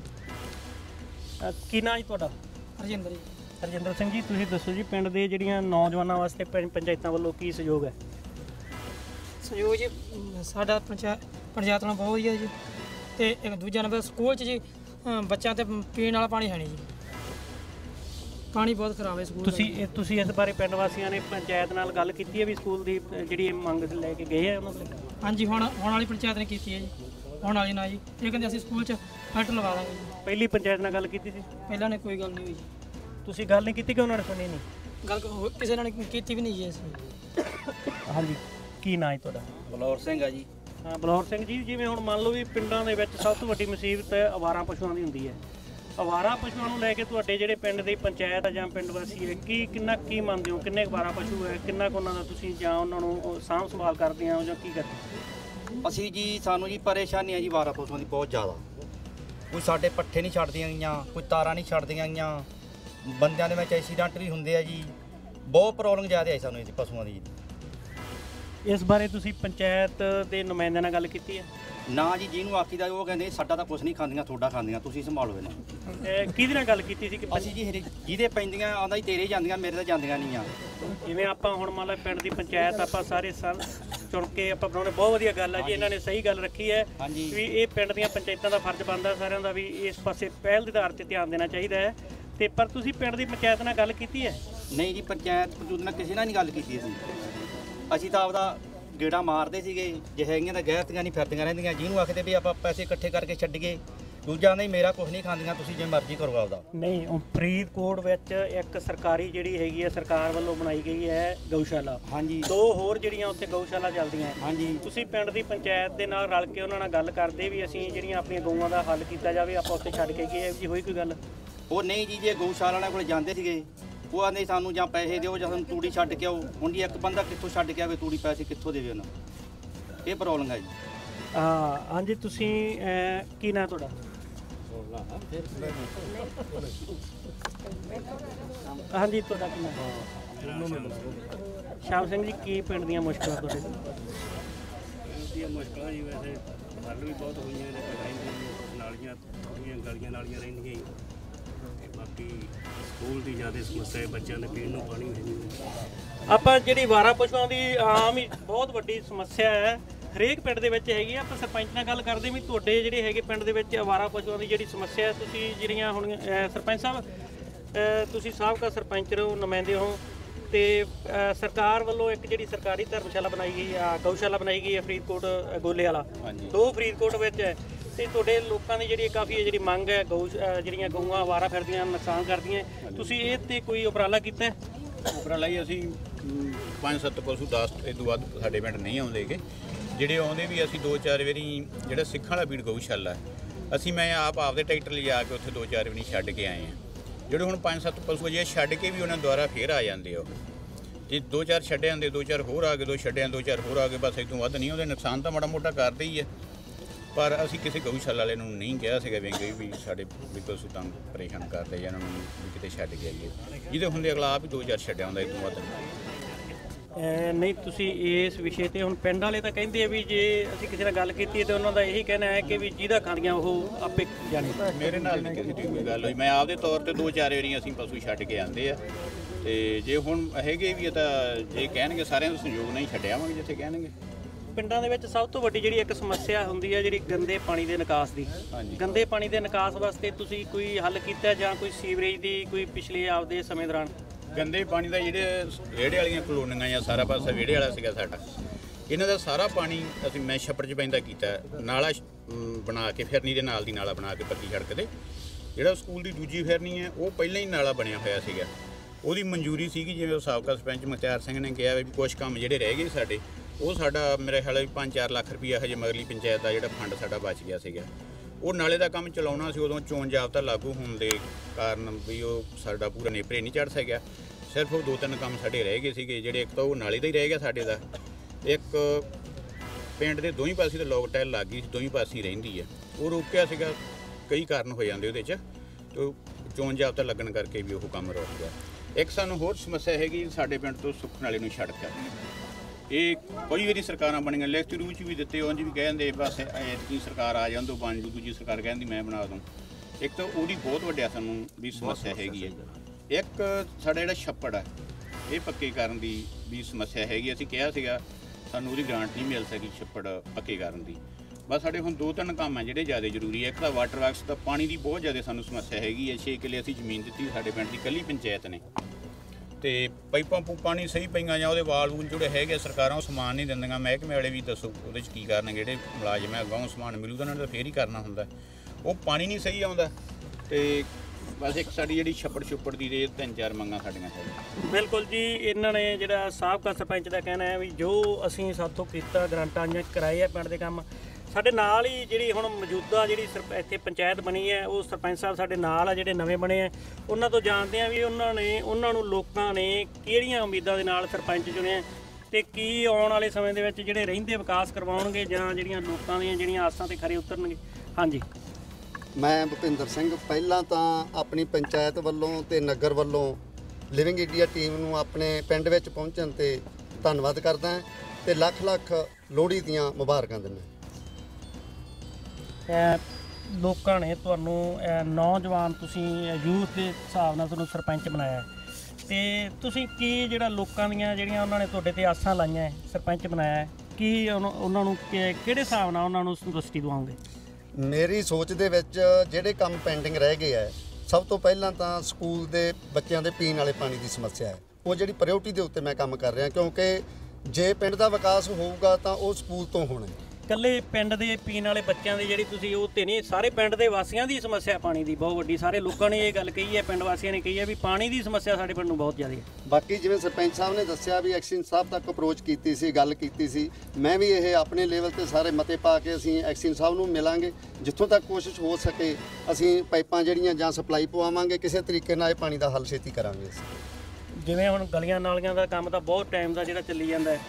ਕੀ ਨਾਂ ਜੀ ਤੁਹਾਡਾ? ਰਜਿੰਦਰ ਜੀ। ਹਰਜਿੰਦਰ ਸਿੰਘ ਜੀ ਤੁਸੀਂ ਦੱਸੋ ਜੀ ਪਿੰਡ ਦੇ ਜਿਹੜੀਆਂ ਨੌਜਵਾਨਾਂ ਵਾਸਤੇ ਪਿੰਡ ਪੰਚਾਇਤਾਂ ਵੱਲੋਂ ਕੀ ਸਹਿਯੋਗ ਹੈ? ਸਹਿਯੋਗ ਜੀ ਅਮ, ਸਾਡਾ ਪੰਚਾਇਤ ਪੰਚਾਇਤ ਨਾਲ ਬਹੁਤ ਵਧੀਆ ਜੀ। ਤੇ ਇੱਕ ਦੂਜਾ ਨੰਬਰ ਸਕੂਲ 'ਚ ਜੀ ਅਮ, ਬੱਚਿਆਂ ਤੇ ਪੀਣ ਵਾਲਾ ਪਾਣੀ ਹੈ ਨਹੀਂ ਜੀ। ਪਾਣੀ ਬਹੁਤ ਖਰਾਬ ਹੈ ਸਕੂਲ ਦਾ ਤੁਸੀਂ ਇਹ- ਤੁਸੀਂ ਇਸ ਬਾਰੇ ਪਿੰਡ ਵਾਸੀਆਂ ਨੇ ਪੰਚਾਇਤ ਨਾਲ ਗੱਲ ਕੀਤੀ ਹੈ ਵੀ ਸਕੂਲ ਦੀ ਜਿਹੜੀ ਇਹ ਮੰਗ ਲੈ ਕੇ ਗਏ ਆ ਉਹਨਾਂ ਕੋਲ ਹਾਂਜੀ ਹੁਣ ਹੁਣ ਵਾਲੀ ਪੰਚਾਇਤ ਨੇ ਕੀਤੀ ਹੈ ਜੀ। ਹੁਣ ਵਾਲੀ ਨਾ ਜੀ। ਇਹ ਕਹਿੰਦੇ ਅਸੀਂ ਸਕੂਲ 'ਚ ਫਲਟ ਲਵਾ ਦਾਂਗੇ ਜੀ। ਪਹਿਲੀ ਪੰਚਾਇਤ ਨਾਲ ਗੱਲ ਕੀਤੀ ਸੀ? ਪਹਿਲਾਂ ਨੇ ਕੋਈ ਗੱਲ ਨਹੀਂ ਹੋਈ ਜੀ। ਤੁਸੀਂ ਗੱਲ ਨਹੀਂ ਕੀਤੀ ਕਿ ਉਹਨਾਂ ਨੇ ਸੁਣੀ ਨਹੀਂ? ਗੱਲ ਕੋ- ਕਿਸੇ ਨਾਲ ਕੀਤੀ ਵੀ ਨਹੀਂ ਜੀ ਅਸੀਂ। ਹਾਂਜੀ ਕੀ ਨਾਂ ਹੈ ਤੁਹਾਡਾ? ਬਲੌਰ ਸਿੰਘ ਆ ਜੀ। ਹਾਂ ਬਲੌਰ ਸਿੰਘ ਜੀ ਜਿਵੇਂ ਹੁਣ ਮੰਨ ਲਓ ਵੀ ਪਿੰਡਾਂ ਦੇ ਵਿੱਚ ਸਭ ਤੋਂ ਵੱਡੀ ਮੁਸੀਬਤ ਅਵਾਰਾ ਪਸ਼ੂਆਂ ਦੀ ਹੁੰਦੀ ਹੈ। ਅਵਾਰਾ ਪਸ਼ੂਆਂ ਨੂੰ ਲੈ ਕੇ ਤੁਹਾਡੇ ਜਿਹੜੇ ਪਿੰਡ ਦੀ ਪੰਚਾਇਤ ਆ ਜਾਂ ਪਿੰਡ ਵਾਸੀ ਹੈ ਕੀ ਕਿੰਨਾ ਕੀ ਮੰਨਦੇ ਹੋ? ਕਿੰਨੇ ਕੁ ਅਵਾਰਾ ਪਸ਼ੂ ਹੈ? ਕਿੰਨਾ ਕੁ ਉਹਨਾਂ ਦਾ ਤੁਸੀਂ ਜਾਂ ਉਹਨਾਂ ਨੂੰ ਉਹ ਸਾਂਭ ਸੰਭਾਲ ਕਰਦੇ ਹੋ ਜਾਂ ਕੀ ਕਰਦੇ ਹੋ? ਅਸੀਂ ਜੀ ਸਾਨੂੰ ਜੀ ਪਰੇਸ਼ਾਨੀ ਹੈ ਜੀ ਵਾਰਾ ਪਸ਼ੂਆਂ ਦੀ ਬਹੁਤ ਜ਼ਿਆਦਾ। ਕੋਈ ਸਾਡੇ ਪੱਠੇ ਨਹੀਂ ਛੱਡਦੀਆਂ ਗਈਆਂ ਕੋਈ ਤਾਰਾਂ ਨਹੀਂ ਛੱਡਦੀਆਂ ਗਈਆਂ। ਬੰਦਿਆਂ ਦੇ ਵਿੱਚ ਐਕਸੀਡੈਂਟ ਵੀ ਹੁੰਦੇ ਆ ਜੀ। ਬਹੁਤ ਪ੍ਰੋਬਲਮ ਜ਼ਿਆਦਾ ਹੈ ਸਾਨੂੰ ਇਸ ਪਸ਼ੂਆਂ ਦੀ। ਇਸ ਬਾਰੇ ਤੁਸੀਂ ਪੰਚਾਇਤ ਦੇ ਨੁਮਾਇੰਦਿਆਂ ਨਾਲ ਗੱਲ ਕੀਤੀ ਹੈ? ਨਾ ਜੀ ਜਿਹਨੂੰ ਆਖੀਦਾ ਉਹ ਕਹਿੰਦੇ ਸਾਡਾ ਤਾਂ ਕੁਝ ਨਹੀਂ ਖਾਂਦੀਆਂ ਤੁਹਾਡਾ ਖਾਂਦੀਆਂ ਤੁਸੀਂ ਸੰਭਾਲੋ ਇਹਨਾਂ। ਇਹ ਕਿਹਦੇ ਨਾਲ ਗੱਲ ਕੀਤੀ ਸੀ ਕਿ ਅਸੀਂ ਜੀ ਹਰੇ- ਜਿਹਦੇ ਪੈਂਦੀਆਂ ਆਉਂਦਾ ਜੀ ਤੇਰੇ ਜਾਂਦੀਆਂ ਮੇਰੇ ਤਾਂ ਜਾਂਦੀਆਂ ਨਹੀਂ ਆ। ਜਿਵੇਂ ਆਪਾਂ ਹੁਣ ਮੰਨ ਲਓ ਪਿੰਡ ਦੀ ਪੰਚਾਇਤ ਆਪਾਂ ਸਾਰੇ ਸੰ ਚੁਣ ਕੇ ਆਪਾਂ ਬਣਾਉਣੇ ਬਹੁਤ ਵਧੀਆ ਗੱਲ ਹੈ ਜੀ ਇਹਨਾਂ ਨੇ ਸਹੀ ਗੱਲ ਰੱਖੀ ਹੈ ਹਾਂਜੀ। ਵੀ ਇਹ ਪਿੰਡ ਦੀਆਂ ਪੰਚਾਇਤਾਂ ਦਾ ਫਰਜ਼ ਬਣਦਾ ਸਾਰਿਆਂ ਦਾ ਵੀ ਇਸ ਪਾਸੇ ਪਹਿਲ ਦੇ ਆਧਾਰ ਤੇ ਧਿਆਨ ਦੇਣਾ ਚਾਹੀਦਾ ਹੈ। ਤੇ ਪਰ ਤੁਸੀਂ ਪਿੰਡ ਦੀ ਪੰਚਾਇਤ ਨਾਲ ਗੱਲ ਕੀਤੀ ਹੈ? ਨਹੀਂ ਜੀ ਪੰਚਾਇਤ ਪ੍ਰਜੂਤ ਨਾਲ ਕਿਸੇ ਨਾਲ ਨਹੀਂ ਗੱਲ ਕੀਤੀ ਅਸੀਂ। ਅਸੀਂ ਤਾਂ ਆਪਦਾ ਗੇੜਾ ਮਾਰਦੇ ਸੀਗੇ ਜੇ ਹੈਗੀਆਂ ਤਾਂ ਗਹਿਰਤੀਆਂ ਨਹੀਂ ਫਿਰਦੀਆਂ ਰਹਿੰਦੀਆਂ। ਜਿਹਨੂੰ ਆਖਦੇ ਵੀ ਆਪਾਂ ਪੈਸੇ ਇਕੱਠੇ ਕਰਕੇ ਛੱਡੀਏ ਦੂਜਾ ਨਹੀਂ ਮੇਰਾ ਕੁਝ ਨਹੀਂ ਖਾਂਦੀਆਂ ਤੁਸੀਂ ਜੇ ਮਰਜ਼ੀ ਕਰੋ ਆਪਦਾ। ਨਹੀਂ ਉਹ ਫਰੀਦਕੋਟ ਵਿੱਚ ਇੱਕ ਸਰਕਾਰੀ ਜਿਹੜੀ ਹੈਗੀ ਹੈ ਸਰਕਾਰ ਵੱਲੋਂ ਬਣਾਈ ਗਈ ਹੈ ਗਊਸ਼ਾਲਾ। ਹਾਂਜੀ। ਦੋ ਹੋਰ ਜਿਹੜੀਆਂ ਉੱਥੇ ਗਊਸ਼ਾਲਾ ਚੱਲਦੀਆਂ। ਹਾਂਜੀ। ਤੁਸੀਂ ਪਿੰਡ ਦੀ ਪੰਚਾਇਤ ਦੇ ਨਾਲ ਰਲ ਕੇ ਉਹਨਾਂ ਨਾਲ ਗੱਲ ਕਰਦੇ ਵੀ ਅਸੀਂ ਜਿਹੜੀਆਂ ਆਪਣੀਆਂ ਗਊਆਂ ਦਾ ਹੱਲ ਕੀਤਾ ਜਾਵੇ ਆਪਾਂ ਉੱਥੇ ਛੱਡ ਕੇ ਗਏ। ਜੀ ਹੋਈ ਕੋਈ ਗੱਲ? ਉਹ ਨਹੀਂ ਜੀ ਜੇ ਗਊਸ਼ਾਲਾ ਵਾਲਿਆਂ ਕੋਲ ਜਾਂਦੇ ਸੀਗੇ ਉਹ ਆਂਦੇ ਸਾਨੂੰ ਜਾਂ ਪੈਸੇ ਦਿਓ ਜਾਂ ਸਾਨੂੰ ਤੂੜੀ ਛੱਡ ਕੇ ਆਓ। ਹੁਣ ਜੀ ਇੱਕ ਬੰਦਾ ਕਿੱਥੋਂ ਛੱਡ ਕੇ ਆਵੇ ਤੂੜੀ ਪੈਸੇ ਕਿੱਥੋਂ ਦੇਵੇ ਉਹਨਾਂ? ਨੂੰ? ਇਹ ਪ੍ਰੋਬਲਮ ਹੈ ਜੀ। ਹਾਂ ਹਾਂਜੀ ਤੁਸੀਂ ਅਹ, ਕੀ ਨਾਂ ਤੁਹਾਡਾ? ਹਾਂਜੀ ਤੁਹਾਡਾ ਕੀ ਨਾਮ ਸ਼ਾਮ ਸਿੰਘ ਜੀ ਕੀ ਪਿੰਡ ਦੀਆਂ ਮੁਸ਼ਕਲਾਂ ਤੁਹਾਡੇ? ਦੀਆਂ ਮੁਸ਼ਕਲਾਂ ਜੀ ਵੈਸੇ ਹੱਲ ਵੀ ਬਹੁਤ ਹੋਈਆਂ ਨੇ ਰਹਿੰਦੀਆਂ ਨਾਲੀਆਂ ਗਲੀਆਂ ਨਾਲੀਆਂ ਰਹਿੰਦੀਆਂ ਜੀ ਸਕੂਲ ਦੀ ਜ਼ਿਆਦਾ ਸਮੱਸਿਆ ਹੈ ਬੱਚਿਆਂ ਦੇ ਪੀਣ ਨੂੰ ਪਾਣੀ ਨਹੀਂ ਆਪਾਂ ਜਿਹੜੀ ਵਾਰਾ ਪਸ਼ੂਆਂ ਦੀ ਆਮ ਹੀ ਬਹੁਤ ਵੱਡੀ ਸਮੱਸਿਆ ਹੈ ਹਰੇਕ ਪਿੰਡ ਦੇ ਵਿੱਚ ਹੈਗੀ ਆ ਆਪਾਂ ਸਰਪੰਚ ਨਾਲ ਗੱਲ ਕਰਦੇ ਵੀ ਤੁਹਾਡੇ ਜਿਹੜੇ ਹੈਗੇ ਪਿੰਡ ਦੇ ਵਿੱਚ ਆਵਾਰਾ ਪਸ਼ੂਆਂ ਦੀ ਜਿਹੜੀ ਸਮੱਸਿਆ ਹੈ, ਤੁਸੀਂ ਜਿਹੜੀਆਂ ਹੁਣ ਸਰਪੰਚ ਸਾਹਿਬ ਤੁਸੀਂ ਸਾਬਕਾ ਸਰਪੰਚ ਰਹੋ ਨੁਮਾਇੰਦੇ ਹੋ ਤੇ ਸਰਕਾਰ ਵੱਲੋਂ ਇੱਕ ਜਿਹੜੀ ਸਰਕਾਰੀ ਧਰਮਸ਼ਾਲਾ ਬਣਾਈ ਗਈ ਆ ਗਊਸ਼ਾਲਾ ਬਣਾਈ ਗਈ ਹੈ ਫਰੀਦਕੋਟ ਗੋਲੇ ਵਾਲਾ ਦੋ ਫਰੀਦਕੋਟ ਵਿੱਚ ਹੈ। ਤੇ ਤੁਹਾਡੇ ਲੋਕਾਂ ਦੀ ਜਿਹੜੀ ਕਾਫੀ ਜਿਹੜੀ ਮੰਗ ਹੈ ਗਊ ਜਿਹੜੀਆਂ ਗਊਆਂ ਆਵਾਰਾ ਫਿਰਦੀਆਂ ਨੁਕਸਾਨ ਕਰਦੀਆਂ ਤੁਸੀਂ ਇਹ ਤੇ ਕੋਈ ਉਪਰਾਲਾ ਕੀਤਾ ਹੈ? ਉਪਰਾਲਾ ਹੀ ਅਸੀਂ ਮ, ਪੰਜ ਸੱਤ ਪਸ਼ੂ 10 ਇਹ ਤੋਂ ਵੱਧ ਸਾਡੇ ਪਿੰਡ ਨਹੀਂ ਆਉਂਦੇਗੇ ਜਿਹੜੇ ਆਉਂਦੇ ਵੀ ਅਸੀਂ ਦੋ ਚਾਰ ਵਾਰੀ ਜਿਹੜਾ ਸਿੱਖਾਂ ਵਾਲਾ ਬੀੜ ਗਊਸ਼ਾਲਾ ਹੈ, ਅਸੀਂ ਮੈਂ ਆਪ ਆਪਦੇ ਟਰੈਕਟਰ ਲਿਜਾ ਕੇ ਉੱਥੇ ਦੋ ਚਾਰ ਵਾਰੀ ਛੱਡ ਕੇ ਆਏ ਹਾਂ। ਜਿਹੜੇ ਹੁਣ ਪੰਜ ਸੱਤ ਪਸ਼ੂ ਜੇ ਛੱਡ ਕੇ ਵੀ ਉਹਨਾਂ ਦੁਆਰਾ ਫੇਰ ਆ ਜਾਂਦੇ ਆ ਉਹ। ਜੇ ਦੋ ਚਾਰ ਛੱਡੇ ਜਾਂਦੇ ਦੋ ਚਾਰ ਹੋਰ ਆ ਗਏ ਦੋ ਛੱਡਿਆਂ ਦੋ ਚਾਰ ਹੋਰ ਆ ਗਏ ਬਸ ਇਹ ਤੋਂ ਵੱਧ ਨਹੀਂ ਉਹਦੇ ਨੁਕਸਾਨ ਤਾਂ ਮਾੜਾ ਮੋਟਾ ਕਰਦੇ ਹੀ ਹੈ ਪਰ ਅਸੀਂ ਕਿਸੇ ਗਊਸ਼ਾਲਾ ਵਾਲੇ ਨੂੰ ਨਹੀਂ ਕਿਹਾ ਸੀਗਾ ਵੀ ਕਿ ਵੀ ਸਾਡੇ ਵੀ ਪਸ਼ੂ ਤੰਗ ਪਰੇਸ਼ਾਨ ਕਰਦੇ ਜਾਂ ਇਹਨਾਂ ਨੂੰ ਵੀ ਕਿਤੇ ਛੱਡ ਕੇ ਆਈਏ। ਜਿਹਦੇ ਹੁੰਦੇ ਅਗਲਾ ਆਪ ਹੀ ਦੋ ਚਾਰ ਛੱਡਿਆ ਹੁੰਦਾ ਇਹ ਤੋਂ ਵੱਧ ਨਹੀਂ ਤੁਸੀਂ ਇਸ ਵਿਸ਼ੇ ਤੇ ਹੁਣ ਪਿੰਡ ਵਾਲੇ ਤਾਂ ਕਹਿੰਦੇ ਆ ਵੀ ਜੇ ਅਸੀਂ ਕਿਸੇ ਨਾਲ ਗੱਲ ਕੀਤੀ ਤੇ ਉਹਨਾਂ ਦਾ ਇਹੀ ਕਹਿਣਾ ਹੈ ਕਿ ਵੀ ਜਿਹਦਾ ਖਾਂਦੀਆਂ ਉਹ ਆਪੇ ਜਾਣੇ। ਮੇਰੇ ਨਾਲ ਨਹੀਂ ਕਿਸੇ ਦੀ ਕੋਈ ਗੱਲ ਹੋਈ। ਮੈਂ ਆਪਦੇ ਤੌਰ ਤੇ ਦੋ ਚਾਰ ਵਾਰੀ ਅਸੀਂ ਪਸ਼ੂ ਛੱਡ ਕੇ ਆਂਦੇ ਆ। ਤੇ ਜੇ ਹੁਣ ਹੈਗੇ ਵੀ ਤਾਂ ਜੇ ਕਹਿਣਗੇ ਸਾਰਿਆਂ ਦਾ ਸੰਯੋਗ ਨਹੀਂ ਛੱਡਿਆਵਾਂਗੇ ਜਿੱਥੇ ਕਹਿਣਗੇ। ਪਿੰਡਾਂ ਦੇ ਵਿੱਚ ਸਭ ਤੋਂ ਵੱਡੀ ਜਿਹੜੀ ਇੱਕ ਸਮੱਸਿਆ ਹੁੰਦੀ ਹੈ ਜਿਹੜੀ ਗੰਦੇ ਪਾਣੀ ਦੇ ਨਿਕਾਸ ਦੀ। ਗੰਦੇ ਪਾਣੀ ਦੇ ਨਿਕਾਸ ਵਾਸਤੇ ਤੁਸੀਂ ਕੋਈ ਹੱਲ ਕੀਤਾ ਜਾਂ ਕੋਈ ਸੀਵਰੇਜ ਦੀ ਕੋਈ ਪਿਛਲੇ ਆਪਦੇ ਸਮੇਂ ਦੌਰਾਨ? ਗੰਦੇ ਪਾਣੀ ਦਾ ਜਿਹੜੇ ਵਿਹੜੇ ਵਾਲੀਆਂ ਕਲੋਨੀਆਂ ਜਾਂ ਸਾਰਾ ਪਾਸਾ ਵਿਹੜੇ ਵਾਲਾ ਸੀਗਾ ਸਾਡਾ ਇਹਨਾਂ ਦਾ ਸਾਰਾ ਪਾਣੀ ਅਸੀਂ ਮੈਂ ਛੱਪੜ 'ਚ ਪੈਂਦਾ ਕੀਤਾ ਨਾਲਾ ਬਣਾ ਕੇ ਫਿਰਨੀ ਦੇ ਨਾਲ ਦੀ ਨਾਲਾ ਬਣਾ ਕੇ ਪੱਕੀ ਸੜਕ ਤੇ। ਜਿਹੜਾ ਸਕੂਲ ਦੀ ਦੂਜੀ ਫਿਰਨੀ ਹੈ ਉਹ ਪਹਿਲਾਂ ਹੀ ਨਾਲਾ ਬਣਿਆ ਹੋਇਆ ਸੀਗਾ। ਉਹਦੀ ਮਨਜ਼ੂਰੀ ਸੀਗੀ ਜਿਵੇਂ ਉਹ ਸਾਬਕਾ ਸਰਪੰਚ ਮੁਖਤਿਆਰ ਸਿੰਘ ਨੇ ਕਿਹਾ ਵੀ ਕੁਝ ਕੰਮ ਜਿਹੜੇ ਰਹਿ ਗਏ ਸਾਡੇ ਉਹ ਸਾਡਾ ਮੇਰੇ ਖਿਆਲ ਹੈ 5-4 ਲੱਖ ਰੁਪਈਆ ਹਜੇ ਮਗਰਲੀ ਪੰਚਾਇਤ ਦਾ ਜਿਹੜਾ ਫੰਡ ਸਾਡਾ ਬਚ ਗਿਆ ਸੀਗਾ। ਉਹ ਨਾਲੇ ਦਾ ਕੰਮ ਚਲਾਉਣਾ ਸੀ, ਉਦੋਂ ਚੋਣ ਜਾਬਤਾ ਲਾਗੂ ਹੋਣ ਦੇ ਕਾਰਨ ਵੀ ਉਹ ਸਾਡਾ ਪੂਰਾ ਨੇਪਰੇ ਨਹੀਂ ਚੜ ਸਕਿਆ। ਸਿਰਫ ਉਹ ਦੋ ਤਿੰਨ ਕੰਮ ਸਾਡੇ ਰਹਿ ਗਏ ਸੀਗੇ, ਜਿਹੜੇ ਇੱਕ ਤਾਂ ਉਹ ਨਾਲੇ ਦਾ ਹੀ ਰਹਿ ਗਿਆ ਸਾਡੇ ਦਾ। ਇੱਕ ਪਿੰਡ ਦੇ ਦੋਹੀਂ ਪਾਸੇ ਤੇ ਲੋਕ ਟੈਲ ਲੱਗ ਗਈ ਸੀ, ਦੋਹੀਂ ਪਾਸੇ ਰਹਿੰਦੀ ਹੈ ਉਹ ਰੋਕਿਆ ਸੀਗਾ, ਕਈ ਕਾਰਨ ਹੋ ਜਾਂਦੇ ਉਹਦੇ 'ਚ, ਤੇ ਚੋਣ ਜਾਬਤਾ ਲੱਗਣ ਕਰਕੇ ਵੀ ਉਹ ਕੰਮ ਰੁਕ ਗਿਆ। ਇੱਕ ਸਾਨੂੰ ਹੋਰ ਸਮੱਸਿਆ ਹੈਗੀ, ਸਾਡੇ ਪਿੰਡ ਤੋਂ ਸੁੱਖਣ ਵਾਲੇ ਨੂੰ ਛੱਡ ਕੇ। ਇਹ ਕੋਈ ਵਾਰੀ ਸਰਕਾਰਾਂ ਬਣੀਆਂ ਲਿਖਤੀ ਰੂਪ ਚ ਵੀ ਦਿੱਤੇ ਉਂਝ ਵੀ ਕਹਿੰਦੇ ਬਸ ਐਤਕੀ ਸਰਕਾਰ ਆ ਜਾਂਦੋ ਬਣ ਜੂ ਦੂਜੀ ਸਰਕਾਰ ਕਹਿੰਦੀ ਮੈਂ ਬਣਾ ਦੂੰ। ਇੱਕ ਤਾਂ ਉਹਦੀ ਬਹੁਤ ਵੱਡਿਆ ਸਾਨੂੰ ਵੀ ਸਮੱਸਿਆ ਹੈਗੀ ਹੈ। ਇੱਕ ਸਾਡਾ ਜਿਹੜਾ ਛੱਪੜ ਹੈ ਇਹ ਪੱਕੇ ਕਰਨ ਦੀ ਵੀ ਸਮੱਸਿਆ ਹੈਗੀ ਅਸੀਂ ਕਿਹਾ ਸੀਗਾ ਸਾਨੂੰ ਉਹਦੀ ਗ੍ਰਾਂਟ ਨਹੀਂ ਮਿਲ ਸਕੀ ਛੱਪੜ ਪੱਕੇ ਕਰਨ ਦੀ। ਬਸ ਸਾਡੇ ਹੁਣ ਦੋ ਤਿੰਨ ਕੰਮ ਹੈ ਜਿਹੜੇ ਜ਼ਿਆਦਾ ਜ਼ਰੂਰੀ ਹੈ। ਇੱਕ ਤਾਂ ਵਾਟਰ ਵਰਕਸ ਦਾ ਪਾਣੀ ਦੀ ਬਹੁਤ ਜ਼ਿਆਦਾ ਸਾਨੂੰ ਸਮੱਸਿਆ ਹੈਗੀ ਹੈ। 6 ਕਿੱਲੇ ਅਸੀਂ ਜ਼ਮੀਨ ਦਿੱਤੀ ਸਾਡੇ ਪਿੰਡ ਦੀ ਕੱਲੀ ਪੰਚਾਇਤ ਨੇ। ਤੇ ਪਾਈਪਾਂ ਪੂਪਾਂ ਨਹੀਂ ਸਹੀ ਪਈਆਂ ਜਾਂ ਉਹਦੇ ਵਾਲ ਵੂਲ ਜਿਹੜੇ ਹੈਗੇ ਸਰਕਾਰਾਂ ਉਹ ਸਮਾਨ ਨਹੀਂ ਦਿੰਦੀਆਂ। ਮਹਿਕਮੇ ਵਾਲੇ ਵੀ ਦੱਸੋ ਉਹਦੇ 'ਚ ਕੀ ਕਰਨ ਜਿਹੜੇ ਮੁਲਾਜ਼ਮ ਹੈ ਅਗਾਊਂ ਸਮਾਨ ਮਿਲੂ ਤਾਂ ਉਹਨਾਂ ਨੇ ਤਾਂ ਫੇਰ ਹੀ ਕਰਨਾ ਹੁੰਦਾ। ਉਹ ਪਾਣੀ ਨਹੀਂ ਸਹੀ ਆਉਂਦਾ ਤੇ ਬਸ ਇੱਕ ਸਾਡੀ ਜਿਹੜੀ ਛੱਪੜ ਛੁੱਪੜ ਦੀ ਦੇ ਤਿੰਨ ਚਾਰ ਮੰਗਾਂ ਸਾਡੀਆਂ ਹੈਗੀਆਂ। ਬਿਲਕੁਲ ਜੀ, ਇਹਨਾਂ ਨੇ ਜਿਹੜਾ ਸਾਬਕਾ ਸਰਪੰਚ ਦਾ ਕਹਿਣਾ ਹੈ ਵੀ ਜੋ ਅਸੀਂ ਸਾਥੋਂ ਕੀਤਾ, ਗਰੰਟਾਂ ਜਾਂ ਕਰਾਏ ਆ ਪਿੰਡ ਦੇ ਕੰਮ। ਸਾਡੇ ਨਾਲ ਹੀ ਜਿਹੜੀ ਹੁਣ ਮੌਜੂਦਾ ਜਿਹੜੀ ਸਰਪ- ਇੱਥੇ ਪੰਚਾਇਤ ਬਣੀ ਹੈ, ਉਹ ਸਰਪੰਚ ਸਾਹਿਬ ਸਾਡੇ ਨਾਲ ਆ ਜਿਹੜੇ ਨਵੇਂ ਬਣੇ ਆ। ਉਹਨਾਂ ਤੋਂ ਜਾਣਦੇ ਆ ਵੀ ਉਹਨਾਂ ਨੇ ਉਹਨਾਂ ਨੂੰ ਲੋਕਾਂ ਨੇ ਕਿਹੜੀਆਂ ਉਮੀਦਾਂ ਦੇ ਨਾਲ ਸਰਪੰਚ ਚੁਣਿਆ ਤੇ ਕੀ ਆਉਣ ਵਾਲੇ ਸਮੇਂ ਦੇ ਵਿੱਚ ਜਿਹੜੇ ਰਹਿੰਦੇ ਵਿਕਾਸ ਕਰਵਾਉਣਗੇ ਜਾਂ ਜਿਹੜੀਆਂ ਲੋਕਾਂ ਦੀਆਂ ਜਿਹੜੀਆਂ ਆਸਾਂ ਤੇ ਖਰੇ ਉਤਰਨਗੇ? ਹਾਂਜੀ। ਮੈਂ ਭੁਪਿੰਦਰ ਸਿੰਘ, ਪਹਿਲਾਂ ਤਾਂ ਆਪਣੀ ਪੰਚਾਇਤ ਵੱਲੋਂ ਤੇ ਨਗਰ ਵੱਲੋਂ ਲਿਵਿੰਗ ਇੰਡੀਆ ਟੀਮ ਨੂੰ ਆਪਣੇ ਪਿੰਡ ਵਿੱਚ ਪਹੁੰਚਣ ਤੇ ਧੰਨਵਾਦ ਕਰਦਾ ਹਾਂ ਤੇ ਲੱਖ ਲੱਖ ਲੋਹੜੀ ਦੀਆਂ ਮੁਬਾਰਕਾਂ ਦਿੰਦਾ ਲੋਕਾਂ ਨੇ ਤੁਹਾਨੂੰ ਨੌਜਵਾਨ ਤੁਸੀਂ ਯੂਥ ਦੇ ਹਿਸਾਬ ਨਾਲ ਤੁਹਾਨੂੰ ਸਰਪੰਚ ਬਣਾਇਆ। ਹੈ। ਤੇ ਤੁਸੀਂ ਕੀ ਜਿਹੜਾ ਲੋਕਾਂ ਦੀਆਂ ਜਿਹੜੀਆਂ ਉਹਨਾਂ ਨੇ ਤੁਹਾਡੇ ਤੇ ਆਸਾਂ ਲਾਈਆਂ, ਸਰਪੰਚ ਬਣਾਇਆ, ਕੀ ਉਹਨਾਂ ਉਹਨਾਂ ਨੂੰ ਕਿ- ਕਿਹੜੇ ਹਿਸਾਬ ਨਾਲ ਉਹਨਾਂ ਨੂੰ ਸੰਤੁਸ਼ਟੀ ਦਵਾਉਂਗੇ? ਮੇਰੀ ਸੋਚ ਦੇ ਵਿੱਚ ਜਿਹੜੇ ਕੰਮ ਪੈਂਡਿੰਗ ਰਹਿ ਗਏ ਹੈ ਸਭ ਤੋਂ ਪਹਿਲਾਂ ਤਾਂ ਸਕੂਲ ਦੇ ਬੱਚਿਆਂ ਦੇ ਪੀਣ ਵਾਲੇ ਪਾਣੀ ਦੀ ਸਮੱਸਿਆ ਹੈ। ਉਹ ਜਿਹੜੀ ਪ੍ਰਾਇੋਰਟੀ ਦੇ ਉੱਤੇ ਮੈਂ ਕੰਮ ਕਰ ਰਿਹਾ, ਕਿਉਂਕਿ ਜੇ ਪਿੰਡ ਦਾ ਵਿਕਾਸ ਹੋਊਗਾ ਤਾਂ ਉਹ ਸਕੂਲ ਤੋਂ ਹੋਣਾ ਹੈ ਇਕੱਲੇ ਪਿੰਡ ਦੇ ਪੀਣ ਵਾਲੇ ਬੱਚਿਆਂ ਦੀ ਜਿਹੜੀ ਤੁਸੀਂ ਉਹ ਤੇ ਨਹੀਂ ਸਾਰੇ ਪਿੰਡ ਦੇ ਵਾਸੀਆਂ ਦੀ ਸਮੱਸਿਆ ਪਾਣੀ ਦੀ ਬਹੁਤ ਵੱਡੀ। ਸਾਰੇ ਲੋਕਾਂ ਨੇ ਇਹ ਗੱਲ ਕਹੀ ਹੈ ਪਿੰਡ ਵਾਸੀਆਂ ਨੇ ਕਹੀ ਹੈ ਵੀ ਪਾਣੀ ਦੀ ਸਮੱਸਿਆ ਸਾਡੇ ਪਿੰਡ ਨੂੰ ਬਹੁਤ ਜ਼ਿਆਦਾ ਹੈ। ਬਾਕੀ ਜਿਵੇਂ ਸਰਪੰਚ ਸਾਹਿਬ ਨੇ ਦੱਸਿਆ ਵੀ ਐਕਸ਼ਨ ਸਾਹਿਬ ਤੱਕ ਅਪਰੋਚ ਕੀਤੀ ਸੀ ਗੱਲ ਕੀਤੀ ਸੀ ਮੈਂ ਵੀ ਇਹ ਆਪਣੇ ਲੈਵਲ ਤੇ ਸਾਰੇ ਮਤੇ ਪਾ ਕੇ ਅਸੀਂ ਐਕਸ਼ਨ ਸਾਹਿਬ ਨੂੰ ਮਿਲਾਂਗੇ। ਜਿੱਥੋਂ ਤੱਕ ਕੋਸ਼ਿਸ਼ ਹੋ ਸਕੇ ਅਸੀਂ ਪਾਈਪਾਂ ਜਿਹੜੀਆਂ ਜਾਂ ਸਪਲਾਈ ਪਵਾਵਾਂਗੇ ਕਿਸੇ ਤਰੀਕੇ ਨਾਲ ਇਹ ਪਾਣੀ ਦਾ ਹੱਲ ਛੇਤੀ ਕਰਾਂਗੇ ਜਿਵੇਂ ਹੁਣ ਗਲੀਆਂ ਨਾਲੀਆਂ ਦਾ ਕੰਮ ਤਾਂ ਬਹੁਤ ਟਾਈਮ ਦਾ ਜਿਹੜਾ ਚੱਲੀ ਜਾਂਦਾ ਹੈ।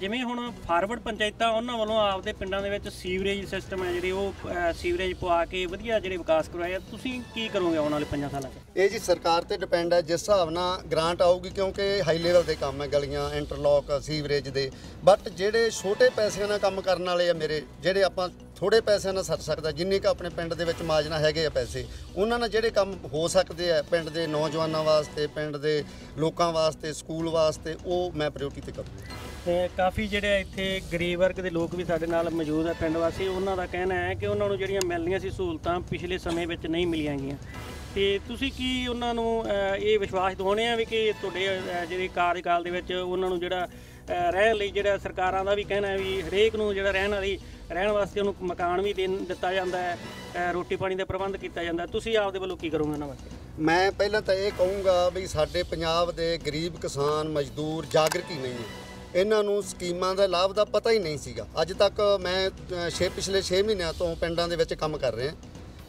ਜਿਵੇਂ ਹੁਣ ਫਾਰਵਰਡ ਪੰਚਾਇਤਾਂ ਉਹਨਾਂ ਵੱਲੋਂ ਆਪਦੇ ਪਿੰਡਾਂ ਦੇ ਵਿੱਚ ਸੀਵਰੇਜ ਸਿਸਟਮ ਹੈ ਜਿਹੜੇ ਉਹ ਸੀਵਰੇਜ ਪਵਾ ਕੇ ਵਧੀਆ ਜਿਹੜੇ ਵਿਕਾਸ ਕਰਵਾਏ ਆ। ਤੁਸੀਂ ਕੀ ਕਰੋਗੇ ਆਉਣ ਵਾਲੇ 5 ਸਾਲਾਂ 'ਚ? ਇਹ ਜੀ ਸਰਕਾਰ ਤੇ ਡਿਪੈਂਡ ਹੈ, ਜਿਸ ਹਿਸਾਬ ਨਾਲ ਗ੍ਰਾਂਟ ਆਊਗੀ, ਕਿਉਂਕਿ ਹਾਈ ਲੈਵਲ ਦੇ ਕੰਮ ਹੈ ਗਲੀਆਂ ਇੰਟਰਲੌਕ ਸੀਵਰੇਜ ਦੇ। ਬਟ ਜਿਹੜੇ ਛੋਟੇ ਪੈਸਿਆਂ ਨਾਲ ਕੰਮ ਕਰਨ ਵਾਲੇ ਆ ਮੇਰੇ, ਜਿਹੜੇ ਆਪਾਂ ਥੋੜੇ ਪੈਸਿਆਂ ਨਾਲ ਸਰ ਸਕਦਾ, ਜਿੰਨੇ ਕ ਆਪਣੇ ਪਿੰਡ ਦੇ ਵਿੱਚ ਮਾਜਨਾ ਹੈਗੇ ਆ ਪੈਸੇ, ਉਹਨਾਂ ਨਾਲ ਜਿਹੜੇ ਕੰਮ ਹੋ ਸਕਦੇ ਆ ਪਿੰਡ ਦੇ ਨੌਜਵਾਨਾਂ ਵਾਸਤੇ, ਪਿੰਡ ਦੇ ਲੋਕਾਂ ਵਾਸਤੇ, ਸਕੂਲ ਵਾਸਤੇ, ਉਹ ਮੈਂ ਪ੍ਰਾਇੋਰਟੀ ਤੇ ਕਰੂੰਗਾ। ਤੇ ਕਾਫੀ ਜਿਹੜੇ ਇੱਥੇ ਗਰੀਬ ਵਰਗ ਦੇ ਲੋਕ ਵੀ ਸਾਡੇ ਨਾਲ ਮੌਜੂਦ ਹੈ ਪਿੰਡ ਵਾਸੀ। ਉਹਨਾਂ ਦਾ ਕਹਿਣਾ ਹੈ ਕਿ ਉਹਨਾਂ ਨੂੰ ਜਿਹੜੀਆਂ ਮਿਲਣੀਆਂ ਸੀ ਸਹੂਲਤਾਂ ਪਿਛਲੇ ਸਮੇਂ ਵਿੱਚ ਨਹੀਂ ਮਿਲੀਆਂ ਗਈਆਂ। ਤੇ ਤੁਸੀਂ ਕੀ ਉਹਨਾਂ ਨੂੰ ਇਹ ਵਿਸ਼ਵਾਸ ਦਿਵਾਉਣੇ ਆ ਵੀ ਕਿ ਤੁਹਾਡੇ ਜਿਹੜੇ ਕਾਰਜਕਾਲ ਦੇ ਵਿੱਚ ਉਹਨਾਂ ਨੂੰ ਜਿਹੜਾ ਰਹਿਣ ਲਈ ਜਿਹੜਾ ਸਰਕਾਰਾਂ ਦਾ ਵੀ ਕਹਿਣਾ ਹੈ ਵੀ ਹਰੇਕ ਨੂੰ ਜਿਹੜਾ ਰਹਿਣ ਵਾਲੀ, ਰਹਿਣ ਵਾਸਤੇ ਉਹਨੂੰ ਮਕਾਨ ਵੀ ਦੇਣ ਦਿੱਤਾ ਜਾਂਦਾ ਹੈ ਰੋਟੀ ਪਾਣੀ ਦਾ ਪ੍ਰਬੰਧ ਕੀਤਾ ਜਾਂਦਾ ਤੁਸੀਂ ਆਪਦੇ ਵੱਲੋਂ ਕੀ ਕਰੋਗੇ ਉਹਨਾਂ ਵਾਸਤੇ? ਮੈਂ ਪਹਿਲਾਂ ਤਾਂ ਇਹ ਕਹੂੰਗਾ ਵੀ ਸਾਡੇ ਪੰਜਾਬ ਦੇ ਗਰੀਬ ਕਿਸਾਨ ਮਜ਼ਦੂਰ ਜਾਗਰਤੀ ਨਹੀਂ ਹੈ। ਇਹਨਾਂ ਨੂੰ ਸਕੀਮਾਂ ਦਾ ਲਾਭ ਦਾ ਪਤਾ ਹੀ ਨਹੀਂ ਸੀਗਾ। ਅੱਜ ਤੱਕ ਮੈਂ ਅ, ਛੇ ਪਿਛਲੇ 6 ਮਹੀਨਿਆਂ ਤੋਂ ਪਿੰਡਾਂ ਦੇ ਵਿੱਚ ਕੰਮ ਕਰ ਰਿਹਾ।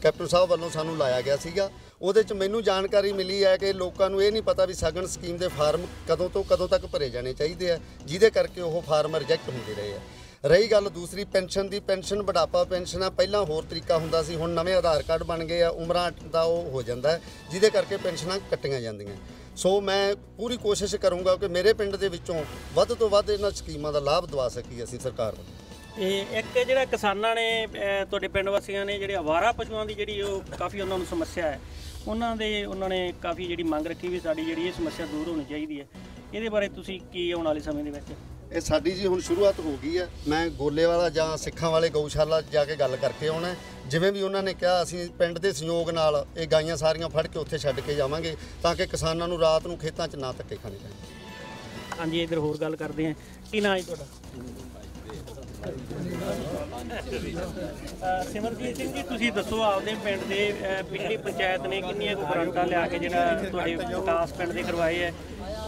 ਕੈਪਟਨ ਸਾਹਿਬ ਵੱਲੋਂ ਸਾਨੂੰ ਲਾਇਆ ਗਿਆ ਸੀਗਾ। ਉਹਦੇ ਚ ਮੈਨੂੰ ਜਾਣਕਾਰੀ ਮਿਲੀ ਹੈ ਕਿ ਲੋਕਾਂ ਨੂੰ ਇਹ ਨਹੀਂ ਪਤਾ ਵੀ ਸਗਨ ਸਕੀਮ ਦੇ ਫਾਰਮ ਕਦੋਂ ਤੋਂ ਕਦੋਂ ਤੱਕ ਭਰੇ ਜਾਣੇ ਚਾਹੀਦੇ ਆ ਜਿਹਦੇ ਕਰਕੇ ਉਹ ਫਾਰਮ ਰਿਜੈਕਟ ਹੁੰਦੇ ਰਹੇ ਆ। ਰਹੀ ਗੱਲ ਦੂਸਰੀ ਪੈਨਸ਼ਨ ਦੀ ਪੈਨਸ਼ਨ ਬੁਢਾਪਾ ਪੈਨਸ਼ਨ ਆ ਪਹਿਲਾਂ ਹੋਰ ਤਰੀਕਾ ਹੁੰਦਾ ਸੀ ਹੁਣ ਨਵੇਂ ਆਧਾਰ ਕਾਰਡ ਬਣ ਗਏ ਆ ਉਮਰਾਂ ਦਾ ਉਹ ਹੋ ਜਾਂਦਾ ਜਿਹਦੇ ਕਰਕੇ ਪੈਨਸ਼ਨਾਂ ਕੱਟੀਆਂ ਜਾਂਦੀਆਂ। ਸੋ ਮੈਂ ਪੂਰੀ ਕੋਸ਼ਿਸ਼ ਕਰੂੰਗਾ ਕਿ ਮੇਰੇ ਪਿੰਡ ਦੇ ਵਿੱਚੋਂ ਵੱਧ ਤੋਂ ਵੱਧ ਇਹਨਾਂ ਸਕੀਮਾਂ ਦਾ ਲਾਭ ਦਵਾ ਸਕੀ ਅਸੀਂ ਸਰਕਾਰ ਨੂੰ ਇਹ ਇੱਕ ਜਿਹੜਾ ਕਿਸਾਨਾਂ ਨੇ ਤੁਹਾਡੇ ਪਿੰਡ ਵਾਸੀਆਂ ਨੇ ਜਿਹੜੇ ਆਵਾਰਾ ਪਸ਼ੂਆਂ ਦੀ ਜਿਹੜੀ ਉਹ ਕਾਫੀ ਉਹਨਾਂ ਨੂੰ ਸਮੱਸਿਆ ਹੈ, ਉਹਨਾਂ ਦੇ, ਉਹਨਾਂ ਨੇ ਕਾਫੀ ਜਿਹੜੀ ਮੰਗ ਰੱਖੀ ਵੀ ਸਾਡੀ ਜਿਹੜੀ ਇਹ ਸਮੱਸਿਆ ਦੂਰ ਹੋਣੀ ਚਾਹੀਦੀ ਹੈ। ਇਹਦੇ ਬਾਰੇ ਤੁਸੀਂ ਕੀ ਆਉਣ ਵਾਲੇ ਸਮੇਂ ਦੇ ਵਿੱਚ? ਇਹ ਸਾਡੀ ਜੀ ਹੁਣ ਸ਼ੁਰੂਆਤ ਹੋ ਗਈ ਹੈ। ਮੈਂ ਗੋਲੇ ਵਾਲਾ ਜਾਂ ਸਿੱਖਾਂ ਵਾਲੇ ਗਊਸ਼ਾਲਾ ਜਾ ਕੇ ਗੱਲ ਕਰਕੇ ਆਉਣਾ ਜਿਵੇਂ ਵੀ ਉਹਨਾਂ ਨੇ ਕਿਹਾ, ਅਸੀਂ ਪਿੰਡ ਦੇ ਸਹਿਯੋਗ ਨਾਲ ਇਹ ਗਾਈਆਂ ਸਾਰੀਆਂ ਫੜ ਕੇ ਉੱਥੇ ਛੱਡ ਕੇ ਜਾਵਾਂਗੇ ਤਾਂ ਕਿ ਕਿਸਾਨਾਂ ਨੂੰ ਰਾਤ ਨੂੰ ਖੇਤਾਂ 'ਚ ਨਾ ਧੱਕੇ ਖਾਣੇ ਪੈਣ। ਹਾਂਜੀ, ਇਧਰ ਹੋਰ ਗੱਲ ਕਰਦੇ ਹਾਂ। ਕੀ ਨਾਂ ਹੈ ਤੁਹਾਡਾ? ਸਿਮਰਜੀਤ ਸਿੰਘ ਜੀ ਤੁਸੀਂ ਦੱਸੋ ਆਪਦੇ ਪਿੰਡ ਦੇ ਪਿਛਲੀ ਪੰਚਾਇਤ ਨੇ ਕਿੰਨੀਆਂ ਕੁ ਗ੍ਰਾਂਟਾਂ ਲਿਆ ਕੇ ਜਿਹੜਾ ਤੁਹਾਡੇ ਵਿਕਾਸ ਪਿੰਡ ਦੇ ਕਰਵਾਏ ਹੈ?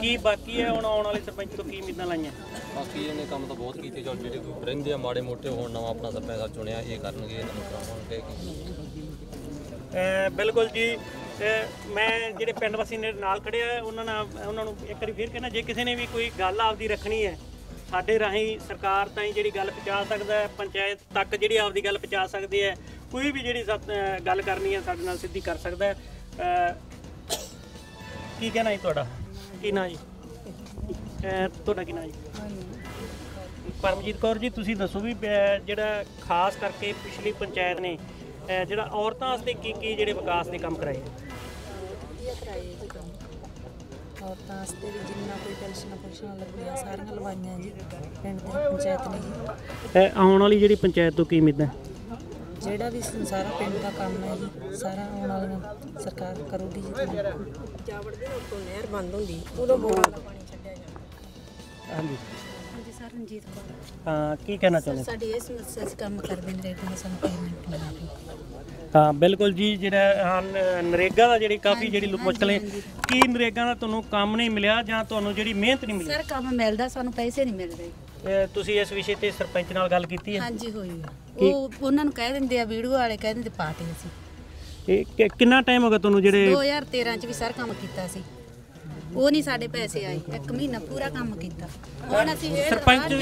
ਕੀ ਬਾਕੀ ਹੈ ਹੁਣ ਆਉਣ ਵਾਲੇ ਸਰਪੰਚ ਤੋਂ ਕੀ ਉਮੀਦਾਂ ਲਾਈਆਂ? ਬਾਕੀ ਇਹਨੇ ਕੰਮ ਤਾਂ ਬਹੁਤ ਕੀਤੇ ਚਲ ਜਿਹੜੇ ਰਹਿੰਦੇ ਆ ਮਾੜੇ ਮੋਟੇ ਹੁਣ ਨਵਾਂ ਆਪਣਾ ਸਰਪੰਚ ਚੁਣਿਆ ਇਹ ਕਰਨਗੇ ਇਹਨਾਂ ਨੂੰ ਕਰਾਉਣਗੇ ਬਿਲਕੁਲ ਜੀ ਮੈਂ ਜਿਹੜੇ ਪਿੰਡ ਵਾਸੀ ਨੇ ਨਾਲ ਖੜੇ ਆ ਉਹਨਾਂ ਨਾਲ ਉਹਨਾਂ ਨੂੰ ਇੱਕ ਵਾਰੀ ਫਿਰ ਕਹਿਣਾ ਜੇ ਕਿਸੇ ਨੇ ਵੀ ਕੋਈ ਗੱਲ ਆਪਦੀ ਰੱਖਣੀ ਹੈ ਸਾਡੇ ਰਾਹੀਂ ਸਰਕਾਰ ਤਾਈਂ ਜਿਹੜੀ ਗੱਲ ਪਹੁੰਚਾ ਸਕਦਾ ਹੈ, ਪੰਚਾਇਤ ਤੱਕ ਜਿਹੜੀ ਆਪਦੀ ਗੱਲ ਪਹੁੰਚਾ ਸਕਦੀ ਹੈ, ਕੋਈ ਵੀ ਜਿਹੜੀ ਗੱਲ ਕਰਨੀ ਹੈ ਸਾਡੇ ਨਾਲ ਸਿੱਧੀ ਕਰ ਸਕਦਾ ਹੈ। ਕੀ ਕਹਿਣਾ ਜੀ ਤੁਹਾਡਾ? ਕੀ ਨਾਂ ਜੀ? ਤੁਹਾਡਾ ਕੀ ਨਾਂ ਜੀ? ਪਰਮਜੀਤ ਕੌਰ ਜੀ, ਤੁਸੀਂ ਦੱਸੋ ਵੀ ਜਿਹੜਾ ਖਾਸ ਕਰਕੇ ਪਿਛਲੀ ਪੰਚਾਇਤ ਨੇ ਜਿਹੜਾ ਔਰਤਾਂ ਵਾਸਤੇ ਕੀ ਕੀ ਜਿਹੜੇ ਵਿਕਾਸ ਦੇ ਕੰਮ ਕਰਾਏ? ਵਧੀਆ ਕਰਾਏ ਜੀ। ਔਰਤਾਂ ਵਾਸਤੇ ਵੀ ਜਿੰਨਾ ਕੋਈ ਪੈਨਸ਼ਨ ਪੁਨਸ਼ਨਾਂ ਲੱਗੀਆਂ ਸਾਰੀਆਂ ਲਵਾਈਆਂ ਜੀ ਪਿੰਡ ਦੀ ਪੰਚਾਇਤ ਨੇ ਜੀ। ਅਹ ਆਉਣ ਵਾਲੀ ਜਿਹੜੀ ਪੰਚਾਇਤ ਤੋਂ ਕੀ ਉਮੀਦਾਂ ਜਿਹੜਾ ਵੀ ਸਾਰਾ ਪਿੰਡ ਦਾ ਕੰਮ ਹੈ ਜੀ ਸਾਰਾ ਆਉਣ ਵਾਲੀਆਂ ਸਰਕਾਰ ਕਰੂਗੀ ਜੀ। ਜਾਵੜ ਦੇ ਉੱਤੋਂ ਨਹਿਰ ਬੰਦ ਹੁੰਦੀ ਉਦੋਂ ਬੋਰਾਂ ਦਾ ਪਾਣੀ ਛੱਡਿਆ ਜਾਂਦਾ। ਹਾਂਜੀ। ਸਰ ਰਣਜੀਤ ਕੌਰ। ਹਾਂ ਕੀ ਕਹਿਣਾ ਚਾਹੁੰਦੇ? ਸਾਡੀ ਇਹ ਸਮੱਸਿਆ ਸੀ ਕੰਮ ਕਰਦੇ ਨੇ ਰੇਟ ਸਾਨੂੰ ਪੇਮੈਂਟ ਨਹੀਂ ਮਿਲਦੀ। ਹਾਂ ਬਿਲਕੁਲ ਜੀ ਜਿਹੜਾ ਨਰੇਗਾ ਦਾ ਜਿਹੜੀ ਕਾਫੀ ਜਿਹੜੀ ਲੁ- ਮੁਸ਼ਕਲ ਹੈ ਕੀ ਨਰੇਗਾ ਦਾ ਤੁਹਾਨੂੰ ਕੰਮ ਨਹੀਂ ਮਿਲਿਆ ਜਾਂ ਤੁਹਾਨੂੰ ਜਿਹੜੀ ਮਿਹਨਤ ਨਹੀਂ ਮਿਲੀ? ਸਰ ਕੰਮ ਮਿਲਦਾ ਸਾਨੂੰ ਪੈਸੇ ਨਹੀਂ ਮਿਲਦੇ। ਤੁਸੀਂ ਇਸ ਵਿਸ਼ੇ ਤੇ ਸਰਪੰਚ ਨਾਲ ਗੱਲ ਕੀਤੀ ਹੈ? ਹਾਂਜੀ ਹੋਈ ਆ। ਉਹ ਉਹਨਾਂ ਨੂੰ ਕਹਿ ਦਿੰਦੇ ਆ ਵੀਡੀਓ ਵਾਲੇ ਕਹਿ ਦਿੰਦੇ ਪਾਤੇ ਅਸੀਂ। ਇਹ ਕਿ- ਕਿੰਨਾ ਟਾਈਮ ਹੋ ਗਿਆ ਤੁਹਾਨੂੰ ਜਿਹੜੇ 2013 ਚ ਵੀ ਸਰ ਕੰਮ ਕੀਤਾ ਸੀ। ਉਹ ਨਹੀਂ ਸਾਡੇ ਪੈਸੇ ਆਏ ਇੱਕ ਮਹੀਨਾ ਪੂਰਾ ਕੰਮ ਕੀਤਾ। ਹੁਣ ਅਸੀਂ ਇਹ ਸਰਪੰਚ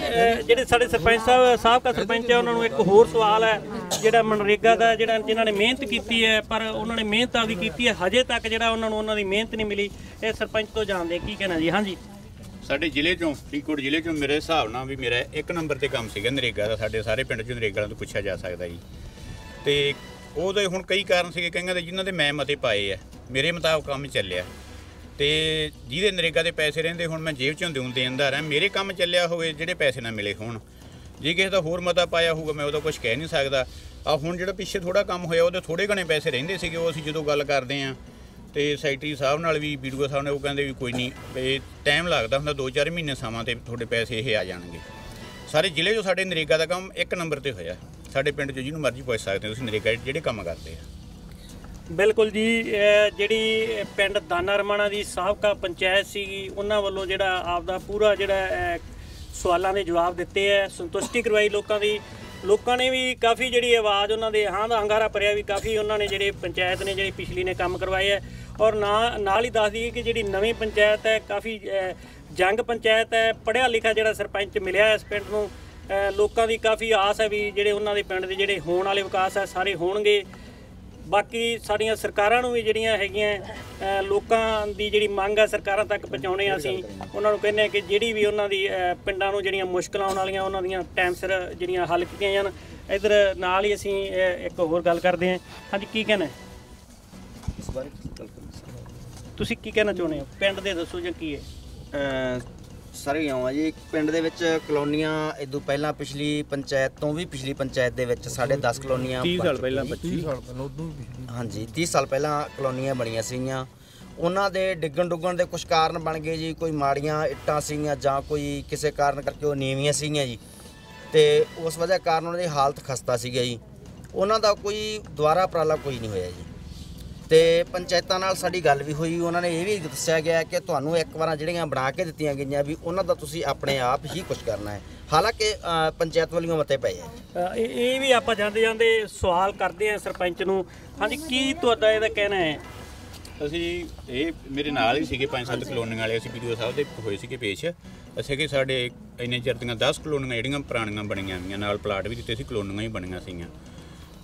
ਜਿਹੜੇ ਸਾਡੇ ਸਰਪੰਚ ਸਾਹਿਬ ਸਾਬਕਾ ਸਰਪੰਚ ਹੈ ਉਹਨਾਂ ਨੂੰ ਇੱਕ ਹੋਰ ਸਵਾਲ ਹੈ ਜਿਹੜਾ ਮਨਰੇਗਾ ਦਾ ਜਿਹੜਾ ਜਿਨ੍ਹਾਂ ਨੇ ਮਿਹਨਤ ਕੀਤੀ ਹੈ ਪਰ ਉਹਨਾਂ ਨੇ ਮਿਹਨਤ ਆਪਦੀ ਕੀਤੀ ਹੈ ਹਜੇ ਤੱਕ ਜਿਹੜਾ ਉਹਨਾਂ ਨੂੰ ਉਹਨਾਂ ਦੀ ਮਿਹਨਤ ਨਹੀਂ ਮਿਲੀ ਇਹ ਸਰਪੰਚ ਤੋਂ ਜਾਣਦੇ ਕੀ ਕਹਿਣਾ ਜੀ? ਹਾਂਜੀ। ਸਾਡੇ ਜ਼ਿਲ੍ਹੇ ਚੋਂ ਫਰੀਦਕੋਟ ਜ਼ਿਲ੍ਹੇ ਚੋਂ ਮੇਰੇ ਹਿਸਾਬ ਨਾਲ ਵੀ ਮੇਰਾ ਇੱਕ ਨੰਬਰ ਤੇ ਕੰਮ ਸੀਗਾ ਨਰੇਗਾ ਦਾ ਸਾਡੇ ਸਾਰੇ ਪਿੰਡ ਚੋਂ ਨਰੇਗਾ ਤੋਂ ਪੁੱਛਿਆ ਜਾ ਸਕਦਾ ਜੀ। ਤੇ ਉਹਦੇ ਹੁਣ ਕਈ ਕਾਰਨ ਸੀਗੇ ਕਈਆਂ ਦੇ ਜਿਨ੍ਹਾਂ ਦੇ ਮੈਂ ਮਤੇ ਪਾਏ ਆ ਮੇਰੇ ਮੁਤਾਬਕ ਕੰਮ ਚੱਲਿਆ। ਤੇ ਜਿਹਦੇ ਨਰੇਗਾ ਦੇ ਪੈਸੇ ਰਹਿੰਦੇ ਹੁਣ ਮੈਂ ਜੇਬ ਚੋਂ ਦਿਉਂ ਦੇਣਦਾਰ ਰਹਾ ਮੇਰੇ ਕੰਮ ਚੱਲਿਆ ਹੋਵੇ, ਜਿਹੜੇ ਪੈਸੇ ਨਾ ਮਿਲੇ ਹੋਣ। ਜੇ ਕਿਸੇ ਦਾ ਹੋਰ ਮਤਾ ਪਾਇਆ ਹੋਊਗਾ, ਮੈਂ ਉਹਦਾ ਕੁਝ ਕਹਿ ਨਹੀਂ ਸਕਦਾ। ਆ ਹੁਣ ਜਿਹੜਾ ਪਿੱਛੇ ਥੋੜਾ ਕੰਮ ਹੋਇਆ, ਉਹਦੇ ਥੋੜੇ ਘਣੇ ਪੈਸੇ ਰਹਿੰਦੇ ਸੀਗੇ, ਉਹ ਅਸੀਂ ਜਦੋਂ ਗੱਲ ਕਰਦੇ ਆ ਤੇ ਸੈਕਟਰੀ ਸਾਹਿਬ ਨਾਲ ਵੀ ਵੀਡੀਓ ਸਾਹਿਬ ਨੇ ਉਹ ਕਹਿੰਦੇ ਵੀ ਕੋਈ ਨਹੀਂ, ਵੀ ਟਾਈਮ ਲੱਗਦਾ ਹੁੰਦਾ 2-4 ਮਹੀਨੇ ਸਮਾਂ ਤੇ ਤੁਹਾਡੇ ਪੈਸੇ ਇਹ ਆ ਜਾਣਗੇ। ਸਾਰੇ ਜ਼ਿਲ੍ਹੇ 'ਚੋਂ ਸਾਡੇ ਨਰੇਗਾ ਦਾ ਕੰਮ ਇੱਕ ਨੰਬਰ ਤੇ ਹੋਇਆ। ਸਾਡੇ ਪਿੰਡ 'ਚ ਜਿਹਨੂੰ ਮਰਜ਼ੀ ਪੁੱਛ ਸਕਦੇ ਹੋ, ਤੁਸੀਂ ਨਰੇਗਾ ਜਿਹੜੇ ਕੰਮ ਕਰਦੇ ਆ। ਬਿਲਕੁਲ ਜੀ ਜਿਹੜੀ ਪਿੰਡ ਦਾਨਾ ਰਮਾਣਾ ਦੀ ਸਾਬਕਾ ਪੰਚਾਇਤ ਸੀਗੀ, ਉਹਨਾਂ ਵੱਲੋਂ ਜਿਹੜਾ ਆਪਦਾ ਪੂਰਾ ਜਿਹੜਾ ਸਵਾਲਾਂ ਦੇ ਜਵਾਬ ਦਿੱਤੇ ਹੈ ਸੰਤੁਸ਼ਟੀ ਕਰਵਾਈ ਲੋਕਾਂ ਦੀ। ਲੋਕਾਂ ਨੇ ਵੀ ਕਾਫੀ ਜਿਹੜੀ ਆਵਾਜ਼ ਉਹਨਾਂ ਦੇ ਹਾਂ ਦਾ ਹੰਗਾਰਾ ਭਰਿਆ ਵੀ ਕਾਫੀ ਉਹਨਾਂ ਨੇ ਜਿਹੜੇ ਪੰਚਾਇਤ ਨੇ ਜਿਹੜੀ ਪਿਛਲੀ ਨੇ ਕੰਮ ਕਰਵਾਏ ਹੈ ਔਰ ਨਾ, ਨਾਲ ਹੀ ਦੱਸ ਦਈਏ ਕਿ ਜਿਹੜੀ ਨਵੀਂ ਪੰਚਾਇਤ ਹੈ, ਕਾਫੀ ਜੰਗ ਪੰਚਾਇਤ ਹੈ ਪੜ੍ਹਿਆ ਲਿਖਿਆ ਜਿਹੜਾ ਸਰਪੰਚ ਮਿਲਿਆ ਇਸ ਪਿੰਡ ਨੂੰ। ਲੋਕਾਂ ਦੀ ਕਾਫੀ ਆਸ ਹੈ ਵੀ ਜਿਹੜੇ ਉਹਨਾਂ ਦੇ ਪਿੰਡ ਦੇ ਜਿਹੜੇ ਹੋਣ ਵਾਲੇ ਵਿਕਾਸ ਹੈ, ਸਾਰੇ ਹੋਣਗੇ। ਬਾਕੀ ਸਾਡੀਆਂ ਸਰਕਾਰਾਂ ਨੂੰ ਵੀ ਜਿਹੜੀਆਂ ਹੈਗੀਆਂ ਲੋਕਾਂ ਦੀ ਜਿਹੜੀ ਮੰਗ ਹੈ ਸਰਕਾਰਾਂ ਤੱਕ ਪਹੁੰਚਾਉਣੇ ਆ ਅਸੀਂ ਉਹਨਾਂ ਨੂੰ ਕਹਿੰਦੇ ਆ ਕਿ ਜਿਹੜੀ ਵੀ ਉਹਨਾਂ ਦੀ ਪਿੰਡਾਂ ਨੂੰ ਜਿਹੜੀਆਂ ਮੁਸ਼ਕਲਾਂ ਆਉਣ ਵਾਲੀਆਂ ਉਹਨਾਂ ਦੀਆਂ ਟਾਈਮ ਸਿਰ ਜਿਹੜੀਆਂ ਹੱਲ ਕੀਤੀਆਂ ਜਾਣ। ਇਧਰ ਨਾਲ ਹੀ ਅਸੀਂ ਇੱਕ ਹੋਰ ਗੱਲ ਕਰਦੇ ਹਾਂ। ਹਾਂਜੀ ਕੀ ਕਹਿਣਾ? ਇਸ ਬਾਰੇ ਤੁਸੀਂ ਕੀ ਕਹਿਣਾ ਚਾਹੁੰਦੇ ਹੋ? ਪਿੰਡ ਦੇ ਦੱਸੋ ਜਾਂ ਕੀ ਹੈ? ਅ, ਸਾਰੇ ਇਉਂ ਆ ਜੀ। ਪਿੰਡ ਦੇ ਵਿੱਚ ਕਲੋਨੀਆਂ ਇਦੋਂ ਪਹਿਲਾਂ ਪਿਛਲੀ ਪੰਚਾਇਤ ਤੋਂ ਵੀ ਪਿਛਲੀ ਪੰਚਾਇਤ ਦੇ ਵਿੱਚ ਸਾਡੇ 10 ਕਲੋਨੀਆਂ 30 ਬਣ ਸਾਲ ਪਹਿਲਾਂ, ਚੁੱਕੀਆਂ ਜੀ। 25 ਸਾਲ ਪਹਿਲਾਂ ਉਦੋਂ ਵੀ ਹਾਂਜੀ 30 ਸਾਲ ਪਹਿਲਾਂ ਕਲੋਨੀਆਂ ਬਣੀਆਂ ਸੀਗੀਆਂ। ਉਹਨਾਂ ਦੇ ਡਿੱਗਣ ਡੁੱਗਣ ਦੇ ਕੁਝ ਕਾਰਨ ਬਣ ਗਏ ਜੀ। ਕੋਈ ਮਾੜੀਆਂ ਇੱਟਾਂ ਸੀਗੀਆਂ ਜਾਂ ਕੋਈ ਕਿਸੇ ਕਾਰਨ ਕਰਕੇ ਉਹ ਨੀਵੀਆਂ ਸੀਗੀਆਂ ਜੀ। ਤੇ ਉਸ ਵਜ੍ਹਾ ਕਾਰਨ ਉਹਨਾਂ ਦੀ ਹਾਲਤ ਖਸਤਾ ਸੀਗਾ ਜੀ। ਉਹਨਾਂ ਦਾ ਕੋਈ ਦੁਆਰਾ ਉਪਰਾਲਾ ਕੋਈ ਨਹੀਂ ਹੋਇਆ ਜੀ। ਤੇ ਪੰਚਾਇਤਾਂ ਨਾਲ ਸਾਡੀ ਗੱਲ ਵੀ ਹੋਈ ਉਹਨਾਂ ਨੇ ਇਹ ਵੀ ਦੱਸਿਆ ਗਿਆ ਕਿ ਤੁਹਾਨੂੰ ਇੱਕ ਵਾਰਾਂ ਜਿਹੜੀਆਂ ਬਣਾ ਕੇ ਦਿੱਤੀਆਂ ਗਈਆਂ ਵੀ ਉਹਨਾਂ ਦਾ ਤੁਸੀਂ ਆਪਣੇ ਆਪ ਹੀ ਕੁਝ ਕਰਨਾ ਹੈ। ਹਾਲਾਂਕਿ ਪੰਚਾਇਤ ਵੱਲੋਂ ਮਤੇ ਪਏ ਆ ਇਹ ਇਹ ਵੀ ਆਪਾਂ ਜਾਂਦੇ ਜਾਂਦੇ ਸਵਾਲ ਕਰਦੇ ਆ ਸਰਪੰਚ ਨੂੰ। ਹਾਂਜੀ ਕੀ ਤੁਹਾਡਾ ਇਹਦਾ ਕਹਿਣਾ ਹੈ? ਅਸੀਂ ਇਹ ਮੇਰੇ ਨਾਲ ਹੀ ਸੀਗੇ ਪੰਜ ਸੱਤ ਕਲੋਨੀਆਂ ਵਾਲੇ ਅਸੀਂ ਵੀਡੀਓ ਸਾਹਿਬ ਦੇ ਹੋਏ ਸੀਗੇ ਪੇਸ਼। ਅਸੀਂ ਕਿ ਸਾਡੇ ਇੰਨੇ ਚਿਰ ਦੀਆਂ 10 ਕਲੋਨੀਆਂ ਜਿਹੜੀਆਂ ਪੁਰਾਣੀਆਂ ਬਣੀਆਂ ਹੋਈਆਂ ਨਾਲ ਪਲਾਟ ਵੀ ਦਿੱਤੇ ਸੀ ਕਲੋਨੀਆਂ ਹੀ ਬਣੀਆਂ ਸੀਗੀਆਂ।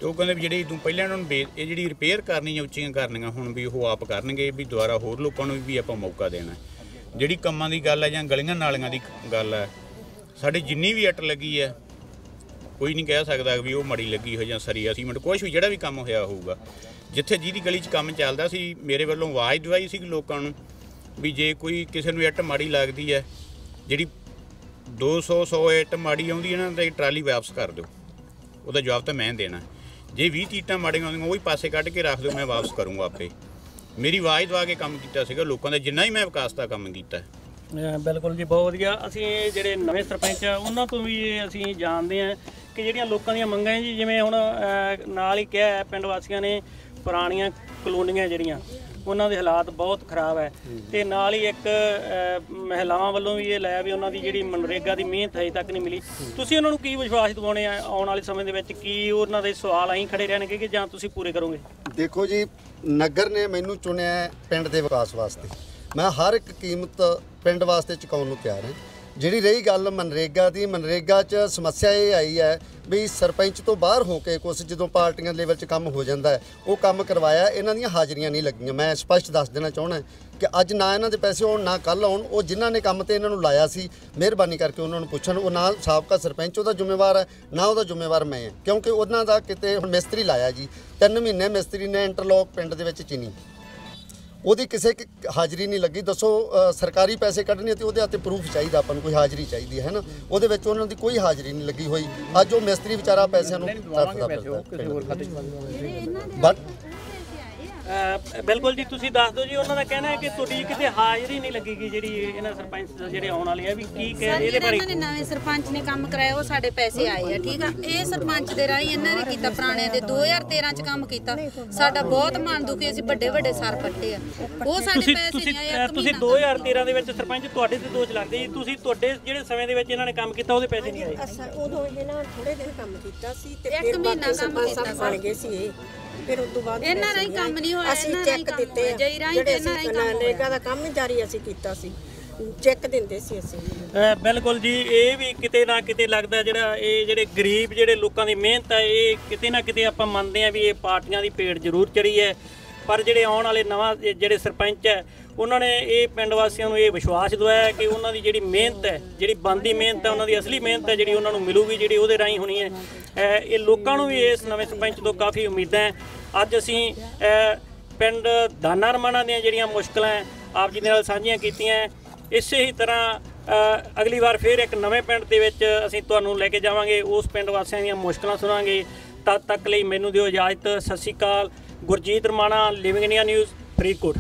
ਤੇ ਉਹ ਕਹਿੰਦੇ ਵੀ ਜਿਹੜੇ ਤੂੰ ਪਹਿਲਾਂ ਇਹਨਾਂ ਨੂੰ ਬੇ- ਇਹ ਜਿਹੜੀ ਰਿਪੇਅਰ ਕਰਨੀ ਜਾਂ ਉੱਚੀਆਂ ਕਰਨੀਆਂ, ਹੁਣ ਵੀ ਉਹ ਆਪ ਕਰਨਗੇ ਵੀ ਦੁਬਾਰਾ ਹੋਰ ਲੋਕਾਂ ਨੂੰ ਵੀ ਆਪਾਂ ਮੌਕਾ ਦੇਣਾ ਜਿਹੜੀ ਕੰਮਾਂ ਦੀ ਗੱਲ ਹੈ ਜਾਂ ਗਲੀਆਂ ਨਾਲੀਆਂ ਦੀ ਗੱਲ ਹੈ ਸਾਡੇ ਜਿੰਨੀ ਵੀ ਇੱਟ ਲੱਗੀ ਹੈ ਕੋਈ ਨਹੀਂ ਕਹਿ ਸਕਦਾ ਵੀ ਉਹ ਮੜੀ ਲੱਗੀ ਹੋਈ ਜਾਂ ਸਰੀਆ ਸੀਮੈਂਟ, ਕੁਛ ਵੀ ਜਿਹੜਾ ਵੀ ਕੰਮ ਹੋਇਆ ਹੋਊਗਾ। ਜਿੱਥੇ ਜਿਹਦੀ ਗਲੀ 'ਚ ਕੰਮ ਚੱਲਦਾ ਸੀ, ਮੇਰੇ ਵੱਲੋਂ ਆਵਾਜ਼ ਦਵਾਈ ਸੀ ਲੋਕਾਂ ਨੂੰ ਵੀ ਜੇ ਕੋਈ ਕਿਸੇ ਨੂੰ ਇੱਟ ਮਾੜੀ ਲੱਗਦੀ ਹੈ ਜਿਹੜੀ 200 100 ਇੱਟ ਮਾੜੀ ਆਉਂਦੀ ਹੈ ਨਾ, ਤਾਂ ਇਹ ਟਰਾਲੀ ਵਾਪਸ ਕਰ ਦਿਓ। ਉਹਦਾ ਜਵਾਬ ਤਾਂ ਮੈਂ ਦੇਣਾ। ਜੇ 20 ਤੀਟਾਂ ਮਾੜੀਆਂ ਹੁੰਦੀਆਂ, ਉਹ ਵੀ ਪਾਸੇ ਕੱਢ ਕੇ ਰੱਖ ਦਿਓ, ਮੈਂ ਵਾਪਸ ਕਰੂੰਗਾ ਆਪੇ। ਮੇਰੀ ਆਵਾਜ਼ ਦਵਾ ਕੇ ਕੰਮ ਕੀਤਾ ਸੀਗਾ ਲੋਕਾਂ ਦਾ, ਜਿੰਨਾ ਹੀ ਮੈਂ ਵਿਕਾਸ ਦਾ ਕੰਮ ਕੀਤਾ। ਬਿਲਕੁਲ ਜੀ, ਬਹੁਤ ਵਧੀਆ। ਅਸੀਂ ਜਿਹੜੇ ਨਵੇਂ ਸਰਪੰਚ ਆ, ਉਹਨਾਂ ਤੋਂ ਵੀ ਅਸੀਂ ਜਾਣਦੇ ਆ ਕਿ ਜਿਹੜੀਆਂ ਲੋਕਾਂ ਦੀਆਂ ਮੰਗਾਂ ਜੀ, ਜਿਵੇਂ ਹੁਣ ਨਾਲ ਹੀ ਕਿਹਾ ਪਿੰਡ ਵਾਸੀਆਂ ਨੇ ਪੁਰਾਣੀਆਂ ਕਲੋਨੀਆਂ ਜਿਹੜੀਆਂ ਉਹਨਾਂ ਦੇ ਹਾਲਾਤ ਬਹੁਤ ਖਰਾਬ ਹੈ। ਤੇ ਨਾਲ ਹੀ ਇੱਕ ਮਹਿਲਾਵਾਂ ਵੱਲੋਂ ਵੀ ਇਹ ਲਾਇਆ ਵੀ ਉਹਨਾਂ ਦੀ ਜਿਹੜੀ ਮਨਰੇਗਾ ਦੀ ਮਿਹਨਤ ਹਜੇ ਤੱਕ ਨਹੀਂ ਮਿਲੀ। ਤੁਸੀਂ ਉਹਨਾਂ ਨੂੰ ਕੀ ਵਿਸ਼ਵਾਸ ਦਿਵਾਉਣੇ ਆ ਆਉਣ ਵਾਲੇ ਸਮੇਂ ਦੇ ਵਿੱਚ? ਕੀ ਉਹਨਾਂ ਦੇ ਸਵਾਲ ਆਹੀਂ ਖੜੇ ਰਹਿਣਗੇ ਕਿ ਜਾਂ ਤੁਸੀਂ ਪੂਰੇ ਕਰੋਗੇ? ਦੇਖੋ ਜੀ ਨਗਰ ਨੇ ਮੈਨੂੰ ਚੁਣਿਆ ਪਿੰਡ ਦੇ ਵਿਕਾਸ ਵਾਸਤੇ। ਮੈਂ ਹਰ ਇੱਕ ਕੀਮਤ ਪਿੰਡ ਵਾਸਤੇ ਚੁਕਾਉਣ ਨੂੰ ਤਿਆਰ ਹਾਂ। ਜਿਹੜੀ ਰਹੀ ਗੱਲ ਮਨਰੇਗਾ ਦੀ, ਮਨਰੇਗਾ 'ਚ ਸਮੱਸਿਆ ਇਹ ਆਈ ਹੈ ਵੀ ਸਰਪੰਚ ਤੋਂ ਬਾਹਰ ਹੋ ਕੇ ਕੁਛ ਜਦੋਂ ਪਾਰਟੀਆਂ ਲੈਵਲ 'ਚ ਕੰਮ ਹੋ ਜਾਂਦਾ ਉਹ ਕੰਮ ਕਰਵਾਇਆ, ਇਹਨਾਂ ਦੀਆਂ ਹਾਜ਼ਰੀਆਂ ਨਹੀਂ ਲੱਗੀਆਂ। ਮੈਂ ਸਪਸ਼ਟ ਦੱਸ ਦੇਣਾ ਚਾਹੁੰਦਾ ਕਿ ਅੱਜ ਨਾ ਇਹਨਾਂ ਦੇ ਪੈਸੇ ਹੋਣ, ਨਾ ਕੱਲ ਆਉਣ, ਉਹ ਜਿਨ੍ਹਾਂ ਨੇ ਕੰਮ ਤੇ ਇਹਨਾਂ ਨੂੰ ਲਾਇਆ ਸੀ, ਮਿਹਰਬਾਨੀ ਕਰਕੇ ਉਹਨਾਂ ਨੂੰ ਪੁੱਛਣ, ਉਹ ਨਾ ਸਾਬਕਾ ਸਰਪੰਚ, ਉਹਦਾ ਜ਼ਿੰਮੇਵਾਰ ਹੈ, ਨਾ ਉਹਦਾ ਜ਼ਿੰਮੇਵਾਰ ਮੈਂ ਹਾਂ। ਕਿਉਂਕਿ ਉਹਨਾਂ ਦਾ ਕਿਤੇ ਹੁਣ ਮਿਸਤਰੀ ਲਾਇਆ ਜੀ, ਤਿੰਨ ਮਹੀਨੇ ਮਿਸਤਰੀ ਨੇ ਇੰਟਰਲੌਕ ਪਿੰਡ ਦੇ ਵਿੱਚ ਚਿਨੀ ਉਹਦੀ ਕਿਸੇ ਹਾਜ਼ਰੀ ਨਹੀਂ ਲੱਗੀ। ਦੱਸੋ ਸਰਕਾਰੀ ਪੈਸੇ ਕੱਢਣੇ ਤੇ ਉਹਦੇ ਹੱਥੇ ਪ੍ਰੂਫ ਚਾਹੀਦਾ ਆਪਾਂ ਨੂੰ ਕੋਈ ਹਾਜ਼ਰੀ ਚਾਹੀਦੀ ਹੈ ਨਾ? ਉਹਦੇ ਵਿੱਚ ਉਹਨਾਂ ਦੀ ਕੋਈ ਹਾਜ਼ਰੀ ਨਹੀਂ ਲੱਗੀ ਹੋਈ। ਅੱਜ ਉਹ ਮਿਸਤਰੀ ਵਿਚਾਰਾ ਪੈਸਿਆਂ ਨੂੰ ਤੜਫਦਾ ਫਿਰਦਾ। ਬਟ ਬਿਲਕੁਲ ਜੀ ਤੁਸੀਂ ਦੱਸ ਦਿਓ ਜੀ ਉਹਨਾਂ ਦਾ ਕਹਿਣਾ ਹੈ ਕਿ ਤੁਹਾਡੀ ਕਿਤੇ ਹਾਜ਼ਰੀ ਨਹੀਂ ਲੱਗੇਗੀ ਜਿਹੜੀ ਇਹਨਾਂ ਸਰਪੰਚ ਜਿਹੜੇ ਆਉਣ ਵਾਲੇ ਆ ਵੀ ਕੀ ਕਹਿ ਇਹਦੇ ਬਾਰੇ ਇਹਨਾਂ ਨੇ ਨਵੇਂ ਸਰਪੰਚ ਨੇ ਕੰਮ ਕਰਾਇਆ ਉਹ ਸਾਡੇ ਪੈਸੇ ਆਏ ਆ ਠੀਕ ਆ? ਇਹ ਸਰਪੰਚ ਦੇ ਰਾਹੀਂ ਇਹਨਾਂ ਨੇ ਕੀਤਾ ਪੁਰਾਣੇ ਦੇ 2013 ਚ ਕੰਮ ਕੀਤਾ। ਸਾਡਾ ਬਹੁਤ ਮਨ ਦੁਖੀ ਅਸੀਂ ਵੱਡੇ ਵੱਡੇ ਸਰ ਪੱਟੇ ਆ। ਉਹ ਸਾਡੇ ਪੈਸੇ ਤੁਸੀਂ ਨਹੀਂ ਆਏ ਤੁਸੀਂ 2013 ਦੇ ਵਿੱਚ ਸਰਪੰਚ ਤੁਹਾਡੇ ਤੇ ਦੋਸ਼ ਲੱਗਦੇ ਜੀ ਤੁਸੀਂ ਤੁਹਾਡੇ ਜਿਹੜੇ ਸਮੇਂ ਦੇ ਵਿੱਚ ਇਹਨਾਂ ਨੇ ਕੰਮ ਕੀਤਾ ਉਹਦੇ ਪੈਸੇ ਨਹੀਂ ਆਏ। ਉਦੋਂ ਇਹਨਾਂ ਥੋੜੇ ਦਿਨ ਕੰਮ ਕੀਤਾ ਸੀ ਤੇ ਇੱਕ ਫਿਰ ਮਹੀਨਾ ਬਾਕੀ ਕੰਮ ਸਰਪੰਚ ਬਣ ਗਏ ਸੀ ਇਹ। ਫਿਰ ਉਸ ਤੋਂ ਬਾਅਦ ਇਹਨਾਂ ਰਾਹੀਂ ਕੰਮ। ਨਹੀਂ ਹੋਇਆ, ਅਸੀਂ ਚੈੱਕ ਦਿੱਤੇ ਜਈ ਰਾਹੀਂ ਇਹਨਾਂ ਰਾਹੀਂ ਕੰਮ ਨਰੇਗਾ ਦਾ ਕੰਮ ਜਾਰੀ ਅਸੀਂ ਕੀਤਾ ਸੀ। ਚੈੱਕ ਦਿੰਦੇ ਸੀ ਅਸੀਂ। ਬਿਲਕੁਲ ਜੀ ਇਹ ਵੀ ਕਿਤੇ ਨਾ ਕਿਤੇ ਲੱਗਦਾ ਜਿਹੜਾ ਇਹ ਜਿਹੜੇ ਗਰੀਬ ਜਿਹੜੇ ਲੋਕਾਂ ਦੀ ਮਿਹਨਤ ਹੈ ਇਹ ਕਿਤੇ ਨਾ ਕਿਤੇ ਆਪਾਂ ਮੰਨਦੇ ਆ ਵੀ ਇਹ ਪਾਰਟੀਆਂ ਦੀ ਪੇੜ ਜ਼ਰੂਰ ਚੜੀ ਹੈ। ਪਰ ਜਿਹੜੇ ਆਉਣ ਵਾਲੇ ਨਵਾਂ ਜਿਹੜੇ ਸਰਪੰਚ ਹੈ, ਉਹਨਾਂ ਨੇ ਇਹ ਪਿੰਡ ਵਾਸੀਆਂ ਨੂੰ ਇਹ ਵਿਸ਼ਵਾਸ ਦਵਾਇਆ ਕਿ ਉਹਨਾਂ ਦੀ ਜਿਹੜੀ ਮਿਹਨਤ ਹੈ, ਜਿਹੜੀ ਬੰਦੀ ਮਿਹਨਤ ਹੈ, ਉਹਨਾਂ ਦੀ ਅਸਲੀ ਮਿਹਨਤ ਹੈ ਜਿਹੜੀ ਉਹਨਾਂ ਨੂੰ ਮਿਲੂਗੀ, ਜਿਹੜੀ ਉਹਦੇ ਰਾਹੀਂ ਹੋਣੀ ਹੈ। ਇਹ ਲੋਕਾਂ ਨੂੰ ਵੀ ਇਸ ਨਵੇਂ ਸਰਪੰਚ ਤੋਂ ਕਾਫੀ ਉਮੀਦਾਂ ਹੈ। ਅੱਜ ਅਸੀਂ ਪਿੰਡ ਦਾਨਾ ਰਮਾਣਾ ਦੀਆਂ ਜਿਹੜੀਆਂ ਮੁਸ਼ਕਲਾਂ ਆਪ ਜੀ ਦੇ ਨਾਲ ਸਾਂਝੀਆਂ ਕੀਤੀਆਂ ਹੈ। ਇਸੇ ਹੀ ਤਰ੍ਹਾਂ ਅਗਲੀ ਵਾਰ ਫਿਰ ਇੱਕ ਨਵੇਂ ਪਿੰਡ ਦੇ ਵਿੱਚ ਅਸੀਂ ਤੁਹਾਨੂੰ ਲੈ ਕੇ ਜਾਵਾਂਗੇ। ਉਸ ਪਿੰਡ ਵਾਸੀਆਂ ਦੀਆਂ ਮੁਸ਼ਕਲਾਂ ਸੁਣਾਂਗੇ। ਤਦ ਤੱਕ ਲਈ ਮੈਨੂੰ ਦਿਓ ਇਜਾਜ਼ਤ। ਸਤਿ ਸ਼੍ਰੀ ਅਕਾਲ। Gurjit Ramana Living India News Faridkot.